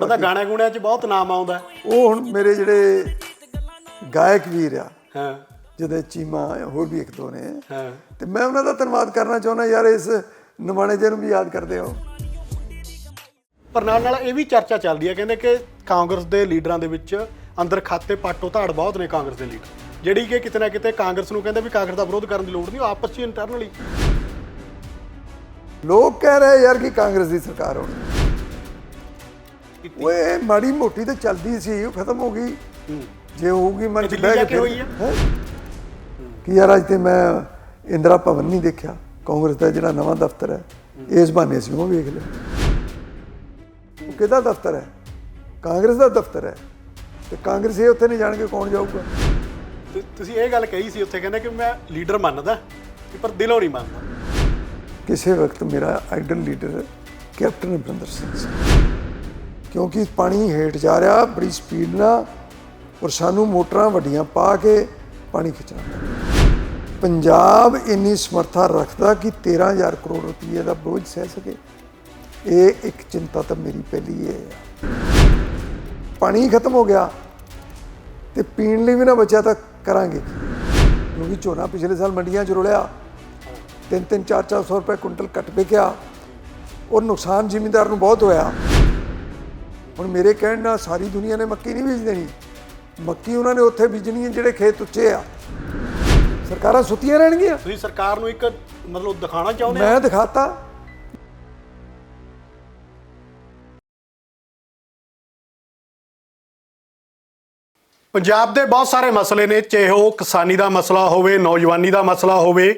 ਤੁਹਾਡਾ ਤਾਂ ਗਾਣੇ ਗੁਣਿਆਂ 'ਚ ਬਹੁਤ ਨਾਮ ਆਉਂਦਾ ਹੈ। ਉਹ ਹੁਣ ਮੇਰੇ ਜਿਹੜੇ ਗਾਇਕ ਵੀਰ ਆ ਹਾਂ। ਜਿਹਦੇ ਚੀਮਾ ਹੋਰ ਵੀ ਇੱਕ ਦੋ ਨੇ। ਹਾਂ। ਤੇ ਮੈਂ ਉਹਨਾਂ ਦਾ ਧੰਨਵਾਦ ਕਰਨਾ ਚਾਹੁੰਦਾ ਯਾਰ ਇਸ ਨਿਮਾਣੇ ਜਿਹੇ ਨੂੰ ਵੀ ਯਾਦ ਕਰਦੇ ਹੋ। ਪਰ ਨਾਲ ਨਾਲ ਇਹ ਵੀ ਚਰਚਾ ਚੱਲਦੀ ਹੈ ਕਹਿੰਦੇ ਕਿ ਕਾਂਗਰਸ ਦੇ ਲੀਡਰਾਂ ਦੇ ਵਿੱਚ ਅੰਦਰ ਖਾਤੇ ਪਾਟੋ ਧਾੜ ਬਹੁਤ ਨੇ ਕਾਂਗਰਸ ਦੇ ਲੀਡਰ। ਜਿਹੜੀ ਕਿ ਕਿਤੇ ਨਾ ਕਿਤੇ ਕਾਂਗਰਸ ਨੂੰ ਕਹਿੰਦੇ ਵੀ ਕਾਂਗਰਸ ਦਾ ਵਿਰੋਧ ਕਰਨ ਦੀ ਲੋੜ ਨਹੀਂ ਉਹ ਆਪਸ 'ਚ ਇੰਟਰਨਲੀ ਲੋਕ ਕਹਿ ਰਹੇ ਯਾਰ ਕਿ ਕਾਂਗਰਸ ਦੀ ਸਰਕਾਰ ਹੋਣੀ। ਓਏ ਮਾੜੀ ਮੋਟੀ ਤੇ ਚੱਲਦੀ ਸੀ ਉਹ ਖਤਮ ਹੋ ਗਈ। ਜੇ ਹੋਊਗੀ ਮਨ ਚ ਬਹਿ ਕੇ ਕੇ ਹੋਈ ਹੈ? ਕਿ ਯਾਰ ਅੱਜ ਤੇ ਮੈਂ ਇੰਦਰਾ ਭਵਨ ਨਹੀਂ ਦੇਖਿਆ। ਕਾਂਗਰਸ ਦਾ ਜਿਹੜਾ ਨਵਾਂ ਦਫ਼ਤਰ ਹੈ ਇਸ ਬਹਾਨੇ ਸੀ ਉਹ ਵੇਖ ਲਿਆ। ਉਹ ਕਿਹਦਾ ਦਫ਼ਤਰ ਹੈ? ਕਾਂਗਰਸ ਦਾ ਦਫ਼ਤਰ ਹੈ। ਤੇ ਕਾਂਗਰਸ ਇਹ ਉੱਥੇ ਨਹੀਂ ਜਾਣਗੇ ਕੌਣ ਜਾਊਗਾ। ਤੁਸੀਂ ਇਹ ਗੱਲ ਕਹੀ ਸੀ ਉੱਥੇ ਕਹਿੰਦੇ ਕਿ ਮੈਂ ਲੀਡਰ ਮੰਨਦਾ ਪਰ ਦਿਲੋਂ ਨਹੀਂ ਮੰਨਦਾ। ਕਿਸੇ ਵਕਤ ਮੇਰਾ idol leader captain Amarinder Singh ਸੀ। ਕਿਉਂਕਿ ਪਾਣੀ ਹੇਠ ਜਾ ਰਿਹਾ, ਬੜੀ ਸਪੀਡ ਨਾਲ ਔਰ ਸਾਨੂੰ ਮੋਟਰਾਂ ਵੱਡੀਆਂ ਪਾ ਕੇ ਪਾਣੀ ਖਿੱਚਣਾ ਪੰਜਾਬ ਇੰਨੀ ਸਮਰੱਥਾ ਰੱਖਦਾ ਕਿ 13000 ਕਰੋੜ ਰੁਪਏ ਦਾ ਬੋਝ ਸਹਿ ਸਕੇ। ਇਹ ਇੱਕ ਚਿੰਤਾ ਤਾਂ ਮੇਰੀ ਪਹਿਲੀ ਇਹ ਹੈ ਪਾਣੀ ਖਤਮ ਹੋ ਗਿਆ ਤੇ ਪੀਣ ਲਈ ਵੀ ਨਾ ਬਚਿਆ ਤਾਂ ਕਰਾਂਗੇ ਕਿਉਂਕਿ ਝੋਨਾ ਪਿਛਲੇ ਸਾਲ ਮੰਡੀਆਂ 'ਚ ਰੁਲਿਆ ਤਿੰਨ ਤਿੰਨ ਚਾਰ ਚਾਰ ਸੌ ਰੁਪਏ ਕੁਇੰਟਲ ਕੱਟ ਵਿਕਿਆ ਔਰ ਨੁਕਸਾਨ ਜ਼ਿਮੀਂਦਾਰ ਨੂੰ ਬਹੁਤ ਹੋਇਆ। ਹੁਣ ਮੇਰੇ ਕਹਿਣ ਨਾਲ ਸਾਰੀ ਦੁਨੀਆ ਨੇ ਮੱਕੀ ਨਹੀਂ ਬੀਜ ਦੇਣੀ। ਮੱਕੀ ਉਹਨਾਂ ਨੇ ਉੱਥੇ ਬੀਜਣੀ ਹੈ ਜਿਹੜੇ ਖੇਤ ਉੱਚੇ ਆ। ਸਰਕਾਰਾਂ ਸੁੱਤੀਆਂ ਰਹਿਣਗੀਆਂ। ਤੁਸੀਂ ਸਰਕਾਰ ਨੂੰ ਇੱਕ ਮਤਲਬ ਦਿਖਾਉਣਾ ਚਾਹੁੰਦੇ ਆ ਮੈਂ ਦਿਖਾਤਾ। ਪੰਜਾਬ ਦੇ ਬਹੁਤ ਸਾਰੇ ਮਸਲੇ ਨੇ। ਚਾਹੇ ਉਹ ਕਿਸਾਨੀ ਦਾ ਮਸਲਾ ਹੋਵੇ ਨੌਜਵਾਨੀ ਦਾ ਮਸਲਾ ਹੋਵੇ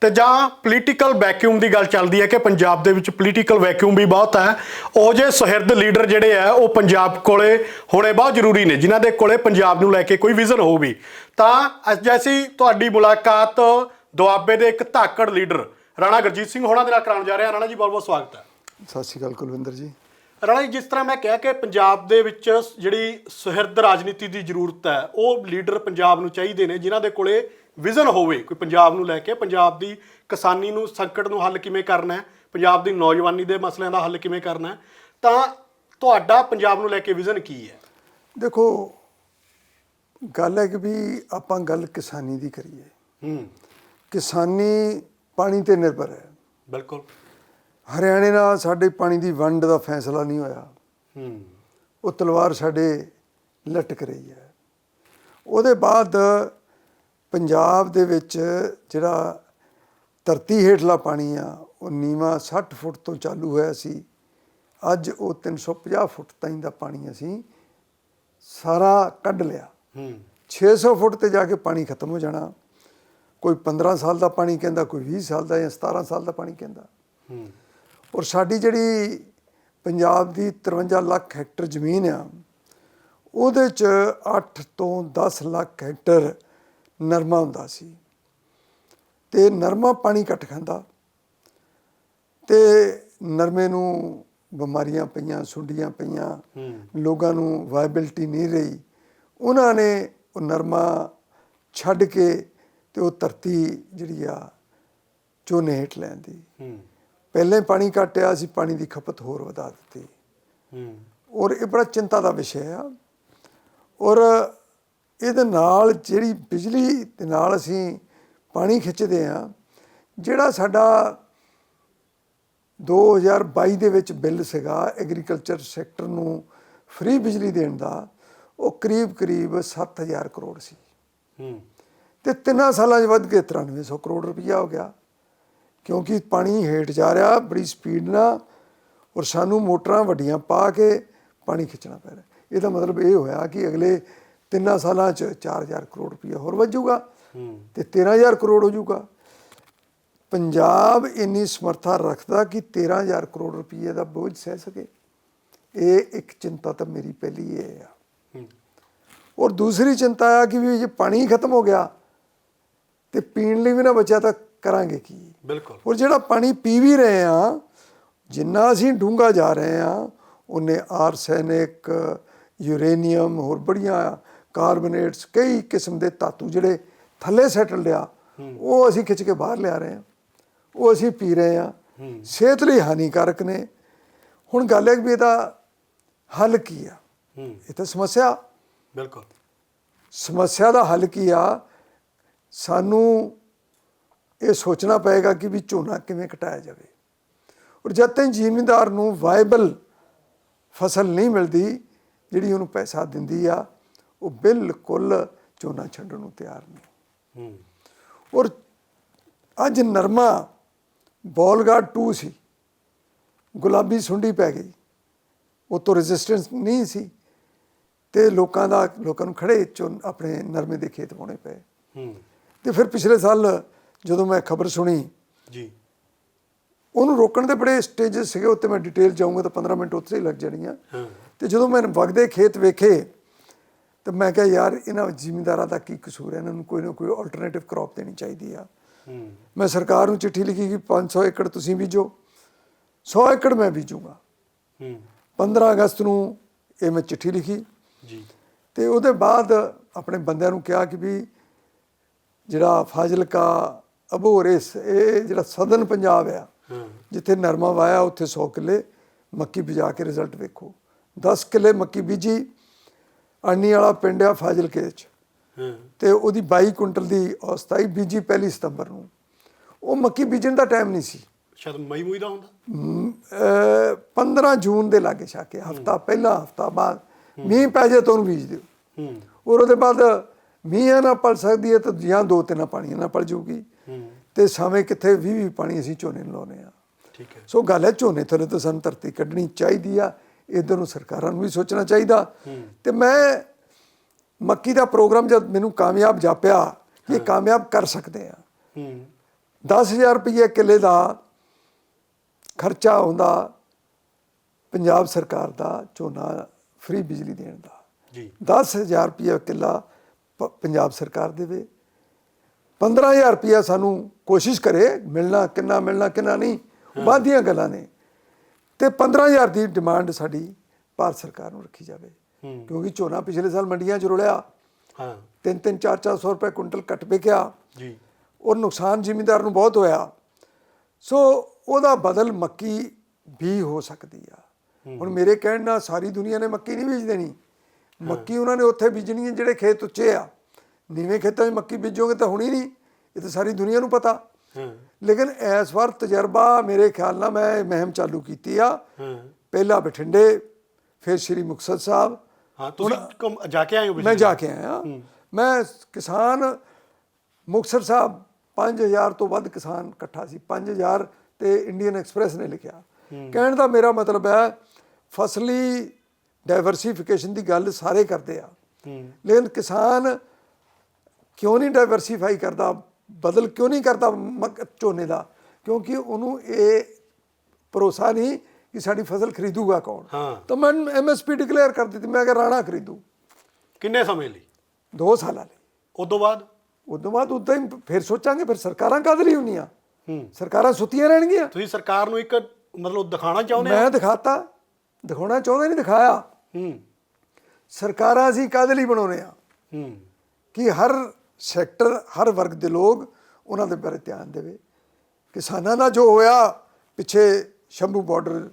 ਤੇ ਜਾਂ ਪੋਲੀਟੀਕਲ ਵੈਕਿਊਮ ਦੀ ਗੱਲ ਚੱਲਦੀ ਹੈ ਕਿ ਪੰਜਾਬ ਦੇ ਵਿੱਚ ਪੋਲੀਟੀਕਲ ਵੈਕਿਊਮ ਵੀ ਬਹੁਤ ਹੈ। ਉਹ ਜੇ ਸੁਹਿਰਦ ਲੀਡਰ ਜਿਹੜੇ ਆ ਉਹ ਪੰਜਾਬ ਕੋਲੇ ਹੋਣੇ ਬਹੁਤ ਜ਼ਰੂਰੀ ਨੇ। ਜਿਨ੍ਹਾਂ ਦੇ ਕੋਲੇ ਪੰਜਾਬ ਨੂੰ ਲੈ ਕੇ ਕੋਈ ਵਿਜ਼ਨ ਹੋਵੇ ਤਾਂ ਅੱਜ ਜੈਸੀ ਤੁਹਾਡੀ ਮੁਲਾਕਾਤ ਦੁਆਬੇ ਦੇ ਇੱਕ ਧਾਕੜ ਲੀਡਰ ਰਾਣਾ ਗੁਰਜੀਤ ਸਿੰਘ ਹੋਣਾ ਦੇ ਨਾਲ ਕਰਾਉਣ ਜਾ ਰਹੇ। ਹਾਂ ਰਾਣਾ ਜੀ ਬਹੁਤ ਬਹੁਤ ਸਵਾਗਤ ਹੈ। ਸਤਿ ਸ਼੍ਰੀ ਅਕਾਲ ਕੁਲਵਿੰਦਰ ਜੀ। ਰਾਣਾ ਜੀ ਜਿਸ ਤਰ੍ਹਾਂ ਮੈਂ ਕਿਹਾ ਕਿ ਪੰਜਾਬ ਦੇ ਵਿੱਚ ਜਿਹੜੀ ਸੁਹਿਰਦ ਰਾਜਨੀਤੀ ਦੀ ਜ਼ਰੂਰਤ ਹੈ ਉਹ ਲੀਡਰ ਪੰਜਾਬ ਨੂੰ ਚਾਹੀਦੇ ਨੇ ਜਿਨ੍ਹਾਂ ਦੇ ਕੋਲੇ ਵਿਜ਼ਨ ਹੋਵੇ ਕੋਈ ਪੰਜਾਬ ਨੂੰ ਲੈ ਕੇ ਪੰਜਾਬ ਦੀ ਕਿਸਾਨੀ ਨੂੰ ਸੰਕਟ ਨੂੰ ਹੱਲ ਕਿਵੇਂ ਕਰਨਾ ਹੈ ਪੰਜਾਬ ਦੀ ਨੌਜਵਾਨੀ ਦੇ ਮਸਲਿਆਂ ਦਾ ਹੱਲ ਕਿਵੇਂ ਕਰਨਾ ਹੈ ਤਾਂ ਤੁਹਾਡਾ ਪੰਜਾਬ ਨੂੰ ਲੈ ਕੇ ਵਿਜ਼ਨ ਕੀ ਹੈ? ਦੇਖੋ ਗੱਲ ਹੈ ਕਿ ਵੀ ਆਪਾਂ ਗੱਲ ਕਿਸਾਨੀ ਦੀ ਕਰੀਏ। ਹੂੰ। ਕਿਸਾਨੀ ਪਾਣੀ ਤੇ ਨਿਰਭਰ ਹੈ। ਬਿਲਕੁਲ। ਹਰਿਆਣੇ ਨਾਲ ਸਾਡੇ ਪਾਣੀ ਦੀ ਵੰਡ ਦਾ ਫੈਸਲਾ ਨਹੀਂ ਹੋਇਆ। ਹੂੰ। ਉਹ ਤਲਵਾਰ ਸਾਡੇ ਲਟਕ ਰਹੀ ਹੈ। ਉਹਦੇ ਬਾਅਦ ਪੰਜਾਬ ਦੇ ਵਿੱਚ ਜਿਹੜਾ ਧਰਤੀ ਹੇਠਲਾ ਪਾਣੀ ਆ ਉਹ ਨੀਵਾ 60 ਫੁੱਟ ਤੋਂ ਚਾਲੂ ਹੋਇਆ ਸੀ। ਅੱਜ ਉਹ 350 ਫੁੱਟ ਤਾਈਂ ਦਾ ਪਾਣੀ ਅਸੀਂ ਸਾਰਾ ਕੱਢ ਲਿਆ। ਹੂੰ। 600 ਫੁੱਟ ਤੇ ਜਾ ਕੇ ਪਾਣੀ ਖਤਮ ਹੋ ਜਾਣਾ। ਕੋਈ 15 ਸਾਲ ਦਾ ਪਾਣੀ ਕਹਿੰਦਾ ਕੋਈ 20 ਸਾਲ ਦਾ ਜਾਂ 17 ਸਾਲ ਦਾ ਪਾਣੀ ਕਹਿੰਦਾ। ਹੂੰ। ਔਰ ਸਾਡੀ ਜਿਹੜੀ ਪੰਜਾਬ ਦੀ 53 ਲੱਖ ਹੈਕਟਰ ਜ਼ਮੀਨ ਆ ਉਹਦੇ ਚ 8 ਤੋਂ 10 ਲੱਖ ਹੈਕਟਰ ਨਰਮਾ ਹੁੰਦਾ ਸੀ। ਤੇ ਨਰਮਾ ਪਾਣੀ ਘੱਟ ਖਾਂਦਾ। ਤੇ ਨਰਮੇ ਨੂੰ ਬਿਮਾਰੀਆਂ ਪਈਆਂ ਸੁੰਡੀਆਂ ਪਈਆਂ ਲੋਕਾਂ ਨੂੰ ਵਾਇਬਿਲਟੀ ਨਹੀਂ ਰਹੀ। ਉਹਨਾਂ ਨੇ ਉਹ ਨਰਮਾ ਛੱਡ ਕੇ ਤੇ ਉਹ ਧਰਤੀ ਜਿਹੜੀ ਆ ਝੋਨੇ ਹੇਠ ਲੈਂਦੀ ਪਹਿਲੇ ਪਾਣੀ ਘਟਿਆ ਸੀ ਪਾਣੀ ਦੀ ਖਪਤ ਹੋਰ ਵਧਾ ਦਿੱਤੀ। ਹੂੰ। ਔਰ ਇਹ ਬੜਾ ਚਿੰਤਾ ਦਾ ਵਿਸ਼ਾ ਆ। ਔਰ ਇਹਦੇ ਨਾਲ ਜਿਹੜੀ ਬਿਜਲੀ ਦੇ ਨਾਲ ਅਸੀਂ ਪਾਣੀ ਖਿੱਚਦੇ ਆ ਜਿਹੜਾ ਸਾਡਾ 2022 ਦੇ ਵਿੱਚ ਬਿੱਲ ਸੀਗਾ ਐਗਰੀਕਲਚਰ ਸੈਕਟਰ ਨੂੰ ਫ੍ਰੀ ਬਿਜਲੀ ਦੇਣ ਦਾ ਉਹ ਕਰੀਬ ਕਰੀਬ 7000 ਕਰੋੜ ਸੀ। ਹੂੰ। ਤੇ ਤਿੰਨਾਂ ਸਾਲਾਂ 'ਚ ਵੱਧ ਕੇ 9300 ਕਰੋੜ ਰੁਪਈਆ ਹੋ ਗਿਆ। ਕਿਉਂਕਿ ਪਾਣੀ ਹੇਠ ਜਾ ਰਿਹਾ ਬੜੀ ਸਪੀਡ ਨਾਲ ਔਰ ਸਾਨੂੰ ਮੋਟਰਾਂ ਵੱਡੀਆਂ ਪਾ ਕੇ ਪਾਣੀ ਖਿੱਚਣਾ ਪੈ ਰਿਹਾ। ਇਹਦਾ ਮਤਲਬ ਇਹ ਹੋਇਆ ਕਿ ਅਗਲੇ ਤਿੰਨਾਂ ਸਾਲਾਂ 'ਚ 4000 ਕਰੋੜ ਰੁਪਈਆ ਹੋਰ ਹੂੰ। ਤੇ 13000 ਕਰੋੜ ਹੋ ਜਾਊਗਾ ਪੰਜਾਬ ਇੰਨੀ ਸਮਰੱਥਾ ਰੱਖਦਾ ਕਿ 13000 ਕਰੋੜ ਰੁਪਈਏ ਦਾ ਬੋਝ ਸਹਿ ਸਕੇ। ਇਹ ਇੱਕ ਚਿੰਤਾ ਤਾਂ ਮੇਰੀ ਪਹਿਲੀ ਇਹ ਆ। ਔਰ ਦੂਸਰੀ ਚਿੰਤਾ ਆ ਕਿ ਵੀ ਜੇ ਪਾਣੀ ਖਤਮ ਹੋ ਗਿਆ ਤੇ ਪੀਣ ਲਈ ਵੀ ਨਾ ਬਚਿਆ ਤਾਂ ਕਰਾਂਗੇ ਕੀ? ਬਿਲਕੁਲ। ਔਰ ਜਿਹੜਾ ਪਾਣੀ ਪੀ ਵੀ ਰਹੇ ਆ ਜਿੰਨਾ ਅਸੀਂ ਡੂੰਘਾ ਜਾ ਰਹੇ ਆ ਉਹਨੇ ਆਰਸੈਨਿਕ ਯੂਰੇਨੀਅਮ ਹੋਰ ਬੜੀਆਂ ਕਾਰਬੋਨੇਟਸ ਕਈ ਕਿਸਮ ਦੇ ਧਾਤੂ ਜਿਹੜੇ ਥੱਲੇ ਸੈਟਲ ਆ ਉਹ ਅਸੀਂ ਖਿੱਚ ਕੇ ਬਾਹਰ ਲਿਆ ਰਹੇ ਆ ਉਹ ਅਸੀਂ ਪੀ ਰਹੇ ਆ ਸਿਹਤ ਲਈ ਹਾਨੀਕਾਰਕ ਨੇ। ਹੁਣ ਗੱਲ ਹੈ ਵੀ ਇਹਦਾ ਹੱਲ ਕੀ ਆ? ਹੂੰ ਇਹ ਤਾਂ ਸਮੱਸਿਆ ਬਿਲਕੁਲ। ਸਮੱਸਿਆ ਦਾ ਹੱਲ ਕੀ ਆ? ਸਾਨੂੰ ਇਹ ਸੋਚਣਾ ਪਏਗਾ ਕਿ ਵੀ ਝੋਨਾ ਕਿਵੇਂ ਕਟਾਇਆ ਜਾਵੇ। ਔਰ ਜਦ ਤੱਕ ਜ਼ਿਮੀਂਦਾਰ ਨੂੰ ਵਾਇਬਲ ਫਸਲ ਨਹੀਂ ਮਿਲਦੀ ਜਿਹੜੀ ਉਹਨੂੰ ਪੈਸਾ ਦਿੰਦੀ ਆ ਉਹ ਬਿਲਕੁਲ ਝੋਨਾ ਛੱਡਣ ਨੂੰ ਤਿਆਰ ਨਹੀਂ। ਹੂੰ। ਔਰ ਅੱਜ ਨਰਮਾ ਬੋਲਗਾਰਡ 2 ਸੀ। ਗੁਲਾਬੀ ਸੁੰਡੀ ਪੈ ਗਈ। ਉਹ ਤੋਂ ਰੈਜ਼ਿਸਟੈਂਸ ਨਹੀਂ ਸੀ ਤੇ ਲੋਕਾਂ ਦਾ ਲੋਕਾਂ ਨੂੰ ਖੜੇ ਚੋਂ ਆਪਣੇ ਨਰਮੇ ਦੇ ਖੇਤ ਪਾਉਣੇ ਪਏ। ਹੂੰ। ਤੇ ਫਿਰ ਪਿਛਲੇ ਸਾਲ ਜਦੋਂ ਮੈਂ ਖਬਰ ਸੁਣੀ ਜੀ। ਉਹਨੂੰ ਰੋਕਣ ਦੇ ਬੜੇ ਸਟੇजेस ਸੀਗੇ ਉੱਤੇ ਮੈਂ ਡਿਟੇਲ ਜਾਊਂਗਾ ਤਾਂ 15 ਮਿੰਟ ਉੱਥੇ ਹੀ ਲੱਗ ਜਾਣੀਆਂ। ਤੇ ਜਦੋਂ ਮੈਂ ਵਗਦੇ ਖੇਤ ਵੇਖੇ ਤੇ ਮੈਂ ਕਿਹਾ ਯਾਰ ਇਹਨਾਂ ਜ਼ਿਮੀਂਦਾਰਾਂ ਦਾ ਕੀ ਕਸੂਰ ਹੈ? ਇਹਨਾਂ ਨੂੰ ਕੋਈ ਨਾ ਕੋਈ ਆਲਟਰਨੇਟਿਵ ਕ੍ਰੌਪ ਦੇਣੀ ਚਾਹੀਦੀ ਆ। ਮੈਂ ਸਰਕਾਰ ਨੂੰ ਚਿੱਠੀ ਲਿਖੀ ਕਿ 500 ਏਕੜ ਤੁਸੀਂ ਬੀਜੋ। 100 ਏਕੜ ਮੈਂ ਬੀਜੂੰਗਾ। ਹੂੰ। 15 ਅਗਸਤ ਨੂੰ ਇਹ ਮੈਂ ਚਿੱਠੀ ਲਿਖੀ। ਜੀ। ਤੇ ਉਹਦੇ ਬਾਅਦ ਆਪਣੇ ਬੰਦਿਆਂ ਨੂੰ ਕਿਹਾ ਕਿ ਵੀ ਜਿਹੜਾ ਫਾਜ਼ਿਲਕਾ ਅਬੋਰੇਸ ਇਹ ਜਿਹੜਾ ਸਦਨ ਪੰਜਾਬ ਆ ਜਿੱਥੇ ਨਰਮਾ ਵਾਇਆ ਉੱਥੇ 100 ਕਿੱਲੇ ਮੱਕੀ ਬੀਜਾ ਕੇ ਰਿਜ਼ਲਟ ਵੇਖੋ। 10 ਕਿੱਲੇ ਮੱਕੀ ਬੀਜੀ। ਅਰਨੀ ਵਾਲਾ ਪਿੰਡ ਆ ਫਾਜ਼ਿਲਕੇ ਚ ਤੇ ਉਹਦੀ 22 ਕੁਇੰਟਲ ਦੀ ਔਸਤ ਆਈ ਬੀਜੀ ਪਹਿਲੀ ਸਤੰਬਰ ਨੂੰ। ਉਹ ਮੱਕੀ ਬੀਜਣ ਦਾ ਟਾਈਮ ਨਹੀਂ ਸੀ। ਸ਼ਾਇਦ ਮਈ ਮੂਈ ਦਾ ਹੁੰਦਾ? ਮ, ਅਹ, 15 ਜੂਨ ਦੇ ਲਾਗੇ ਛਾਕੇ ਹਫਤਾ ਪਹਿਲਾ ਹਫਤਾ ਬਾਅਦ। ਮੀਂਹ ਪੈ ਜਾਏ ਤਾਂ ਉਹਨੂੰ ਬੀਜ ਦਿਓ। ਹੂੰ ਔਰ ਉਹਦੇ ਬਾਅਦ ਮੀਂਹ ਨਾ ਪਲ ਸਕਦੀ ਹੈ ਤਾਂ ਜਾਂ ਦੋ ਤਿੰਨ ਪਾਣੀਆਂ ਨਾਲ ਪਲ ਜਾਊਗੀ। ਹੂੰ ਤੇ ਸਾਵੇਂ ਕਿੱਥੇ 20 20 ਪਾਣੀ ਅਸੀਂ ਝੋਨੇ ਨੂੰ ਲਾਉਨੇ ਆ ਠੀਕ ਹੈ। ਸੋ ਗੱਲ ਹੈ ਝੋਨੇ ਥੱਲੇ ਤੋਂ ਸਾਨੂੰ ਧਰਤੀ ਕੱਢਣੀ ਚਾਹੀਦੀ ਆ। ਇਧਰ ਨੂੰ ਸਰਕਾਰਾਂ ਨੂੰ ਵੀ ਸੋਚਣਾ ਚਾਹੀਦਾ। ਤੇ ਮੈਂ ਮੱਕੀ ਦਾ ਪ੍ਰੋਗਰਾਮ ਜਦ ਮੈਨੂੰ ਕਾਮਯਾਬ ਜਾਪਿਆ ਕਿ ਇਹ ਕਾਮਯਾਬ ਕਰ ਸਕਦੇ ਆ। ਹੂੰ 10000 ਰੁਪਏ ਕਿੱਲੇ ਦਾ ਖਰਚਾ ਆਉਂਦਾ ਪੰਜਾਬ ਸਰਕਾਰ ਦਾ ਝੋਨਾ ਫ੍ਰੀ ਬਿਜਲੀ ਦੇਣ ਦਾ। ਜੀ। 10000 ਰੁਪਏ ਕਿੱਲਾ ਪੰਜਾਬ ਸਰਕਾਰ ਦੇਵੇ। 15000 ਰੁਪਏ ਸਾਨੂੰ ਕੋਸ਼ਿਸ਼ ਕਰੇ ਮਿਲਣਾ ਕਿੰਨਾ ਮਿਲਣਾ ਕਿੰਨਾ ਨਹੀਂ ਉਹ ਬਾਅਦ ਦੀਆਂ ਗੱਲਾਂ ਨੇ। ਤੇ 15000 ਦੀ ਡਿਮਾਂਡ ਸਾਡੀ ਭਾਰਤ ਸਰਕਾਰ ਨੂੰ ਰੱਖੀ ਜਾਵੇ। ਕਿਉਂਕਿ ਝੋਨਾ ਪਿਛਲੇ ਸਾਲ ਮੰਡੀਆਂ 'ਚ ਰੁਲਿਆ। ਹਾਂ। 3-3 4-400 ਰੁਪਏ ਕੁਇੰਟਲ ਕੱਟ ਵਿਕਿਆ। ਜੀ। ਔਰ ਨੁਕਸਾਨ ਜ਼ਿਮੀਂਦਾਰ ਨੂੰ ਬਹੁਤ ਹੋਇਆ। ਸੋ ਉਹਦਾ ਬਦਲ ਮੱਕੀ ਵੀ ਹੋ ਸਕਦੀ ਆ। ਹੁਣ ਮੇਰੇ ਕਹਿਣ ਨਾਲ ਸਾਰੀ ਦੁਨੀਆ ਨੇ ਮੱਕੀ ਨਹੀਂ ਬੀਜ ਦੇਣੀ। ਮੱਕੀ ਉਹਨਾਂ ਨੇ ਉੱਥੇ ਬੀਜਣੀ ਹੈ ਜਿਹੜੇ ਖੇਤ ਉੱਚੇ ਆ। ਨੀਵੇਂ ਖੇਤਾਂ 'ਚ ਮੱਕੀ ਬੀਜੋਗੇ ਤਾਂ ਹੁਣੀ ਨਹੀਂ। ਇਹ ਤਾਂ ਸਾਰੀ ਦੁਨੀਆ ਨੂੰ ਪਤਾ। ਹਾਂ। ਲੇਕਿਨ ਇਸ ਵਾਰ ਤਜਰਬਾ ਮੇਰੇ ਖਿਆਲ ਨਾਲ ਮੈਂ ਇਹ ਮੁਹਿੰਮ ਚਾਲੂ ਕੀਤੀ ਆ। ਪਹਿਲਾ ਬਠਿੰਡੇ ਫਿਰ ਸ਼੍ਰੀ ਮੁਕਤਸਰ ਸਾਹਿਬ। ਹਾਂ ਤੁਸੀਂ ਜਾ ਕੇ ਆਏ ਹੋ ਮੈਂ ਜਾ ਕੇ ਆਇਆ। ਮੈਂ ਕਿਸਾਨ ਮੁਕਤਸਰ ਸਾਹਿਬ 5000 ਤੋਂ ਵੱਧ ਕਿਸਾਨ ਇਕੱਠਾ ਸੀ। 5000 ਤੇ ਇੰਡੀਅਨ ਐਕਸਪ੍ਰੈਸ ਨੇ ਲਿਖਿਆ। ਕਹਿਣ ਦਾ ਮੇਰਾ ਮਤਲਬ ਹੈ ਫਸਲੀ ਡਾਈਵਰਸੀਫਿਕੇਸ਼ਨ ਦੀ ਗੱਲ ਸਾਰੇ ਕਰਦੇ ਆ। ਲੇਕਿਨ ਕਿਸਾਨ ਕਿਉਂ ਨਹੀਂ ਡਾਈਵਰਸੀਫਾਈ ਕਰਦਾ? ਬਦਲ ਕਿਉਂ ਨਹੀਂ ਕਰਦਾ ਮੱਕ- ਝੋਨੇ ਦਾ? ਕਿਉਂਕਿ ਉਹਨੂੰ ਇਹ ਭਰੋਸਾ ਨਹੀਂ ਕਿ ਸਾਡੀ ਫਸਲ ਖਰੀਦੂਗਾ ਕੌਣ? ਤਾਂ ਮੈਂ ਐਮਐਸਪੀ ਡਿਕਲੇਅਰ ਕਰ ਦਿੱਤੀ ਮੈਂ ਕਿ ਰਾਣਾ ਖਰੀਦੂ। ਕਿੰਨੇ ਸਮੇਂ ਲਈ? ਦੋ ਸਾਲਾਂ ਲਈ। ਉਦੋਂ ਬਾਅਦ? ਉਦੋਂ ਬਾਅਦ ਉਦਾਂ ਹੀ ਫਿਰ ਸੋਚਾਂਗੇ ਫਿਰ ਸਰਕਾਰਾਂ ਕਦ ਲਈ ਹੁੰਦੀਆਂ? ਹੂੰ। ਸਰਕਾਰਾਂ ਸੁੱਤੀਆਂ ਰਹਿਣਗੀਆਂ। ਤੁਸੀਂ ਸਰਕਾਰ ਨੂੰ ਇੱਕ ਮਤਲਬ ਦਿਖਾਣਾ ਚਾਹੁੰਦੇ ਮੈਂ ਦਿਖਾਤਾ। ਦਿਖਾਉਣਾ ਚਾਹੁੰਦਾ ਨਹੀਂ ਦਿਖਾਇਆ। ਹੂੰ। ਸਰਕਾਰਾਂ ਅਸੀਂ ਕਦ ਲਈ ਬਣਾਉਨੇ ਆ ਹੂੰ। ਕਿ ਹਰ ਸੈਕਟਰ ਹਰ ਵਰਗ ਦੇ ਲੋਕ ਉਹਨਾਂ ਦੇ ਬਾਰੇ ਧਿਆਨ ਦੇਵੇ। ਕਿਸਾਨਾਂ ਦਾ ਜੋ ਹੋਇਆ ਪਿੱਛੇ ਸ਼ੰਭੂ ਬਾਰਡਰ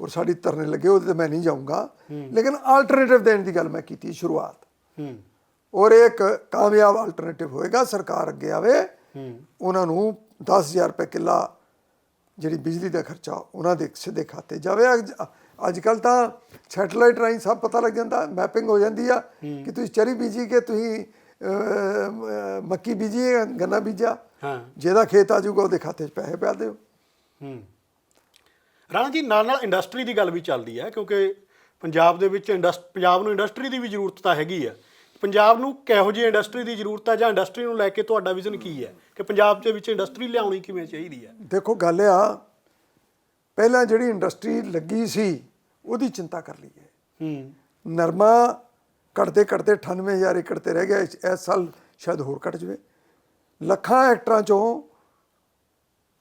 ਔਰ ਸਾਡੀ ਧਰਨੇ ਲੱਗੇ ਉਹਦੇ ਤੇ ਮੈਂ ਨਹੀਂ ਜਾਊਂਗਾ। ਲੇਕਿਨ ਆਲਟਰਨੇਟਿਵ ਦੇਣ ਦੀ ਗੱਲ ਮੈਂ ਕੀਤੀ ਸ਼ੁਰੂਆਤ। ਔਰ ਇੱਕ ਕਾਮਯਾਬ ਆਲਟਰਨੇਟਿਵ ਹੋਏਗਾ ਸਰਕਾਰ ਅੱਗੇ ਆਵੇ। ਉਹਨਾਂ ਨੂੰ 10000 ਰੁਪਏ ਕਿੱਲਾ ਜਿਹੜੀ ਬਿਜਲੀ ਦਾ ਖਰਚਾ ਉਹਨਾਂ ਦੇ ਸਿੱਧੇ ਖਾਤੇ ਜਾਵੇ। ਅੱਜ ਕੱਲ ਤਾਂ ਸੈਟਲਾਈਟ ਰਾਹੀਂ ਸਭ ਪਤਾ ਲੱਗ ਜਾਂਦਾ ਮੈਪਿੰਗ ਹੋ ਜਾਂਦੀ ਆ ਕਿ ਤੁਸੀਂ ਚਰੀ ਬੀਜੀ ਕਿ ਤੁਸੀਂ ਮੱਕੀ ਬੀਜੀ ਹੈ ਗੰਨਾ ਬੀਜਿਆ। ਹਾਂ। ਜਿਹਦਾ ਖੇਤ ਆ ਜਾਊਗਾ ਉਹਦੇ ਖਾਤੇ 'ਚ ਪੈਸੇ ਪਾ ਦਿਓ। ਹੂੰ। ਰਾਣਾ ਜੀ ਨਾਲ ਨਾਲ ਇੰਡਸਟਰੀ ਦੀ ਗੱਲ ਵੀ ਚੱਲਦੀ ਹੈ ਕਿਉਂਕਿ ਪੰਜਾਬ ਦੇ ਵਿੱਚ ਇੰਡਸ ਪੰਜਾਬ ਨੂੰ ਇੰਡਸਟਰੀ ਦੀ ਵੀ ਜ਼ਰੂਰਤ ਤਾਂ ਹੈਗੀ ਆ। ਪੰਜਾਬ ਨੂੰ ਕਿਹੋ ਜਿਹੀ ਇੰਡਸਟਰੀ ਦੀ ਜ਼ਰੂਰਤ ਹੈ ਜਾਂ ਇੰਡਸਟਰੀ ਨੂੰ ਲੈ ਕੇ ਤੁਹਾਡਾ ਵਿਜ਼ਨ ਕੀ ਹੈ ਕਿ ਪੰਜਾਬ ਦੇ ਵਿੱਚ ਇੰਡਸਟਰੀ ਲਿਆਉਣੀ ਕਿਵੇਂ ਚਾਹੀਦੀ ਹੈ ਦੇਖੋ ਗੱਲ ਆ ਪਹਿਲਾਂ ਜਿਹੜੀ ਇੰਡਸਟਰੀ ਲੱਗੀ ਸੀ ਉਹਦੀ ਚਿੰਤਾ ਕਰ ਲਈਏ ਹੂੰ। ਨਰਮਾ ਕੱਟਦੇ ਕੱਟਦੇ 98000 ਏਕੜ ਤੇ ਰਹਿ ਗਿਆ ਇਸ ਸਾਲ ਸ਼ਾਇਦ ਹੋਰ ਕੱਟ ਜਵੇ। ਲੱਖਾਂ ਹੈਕਟਰਾਂ ਚੋਂ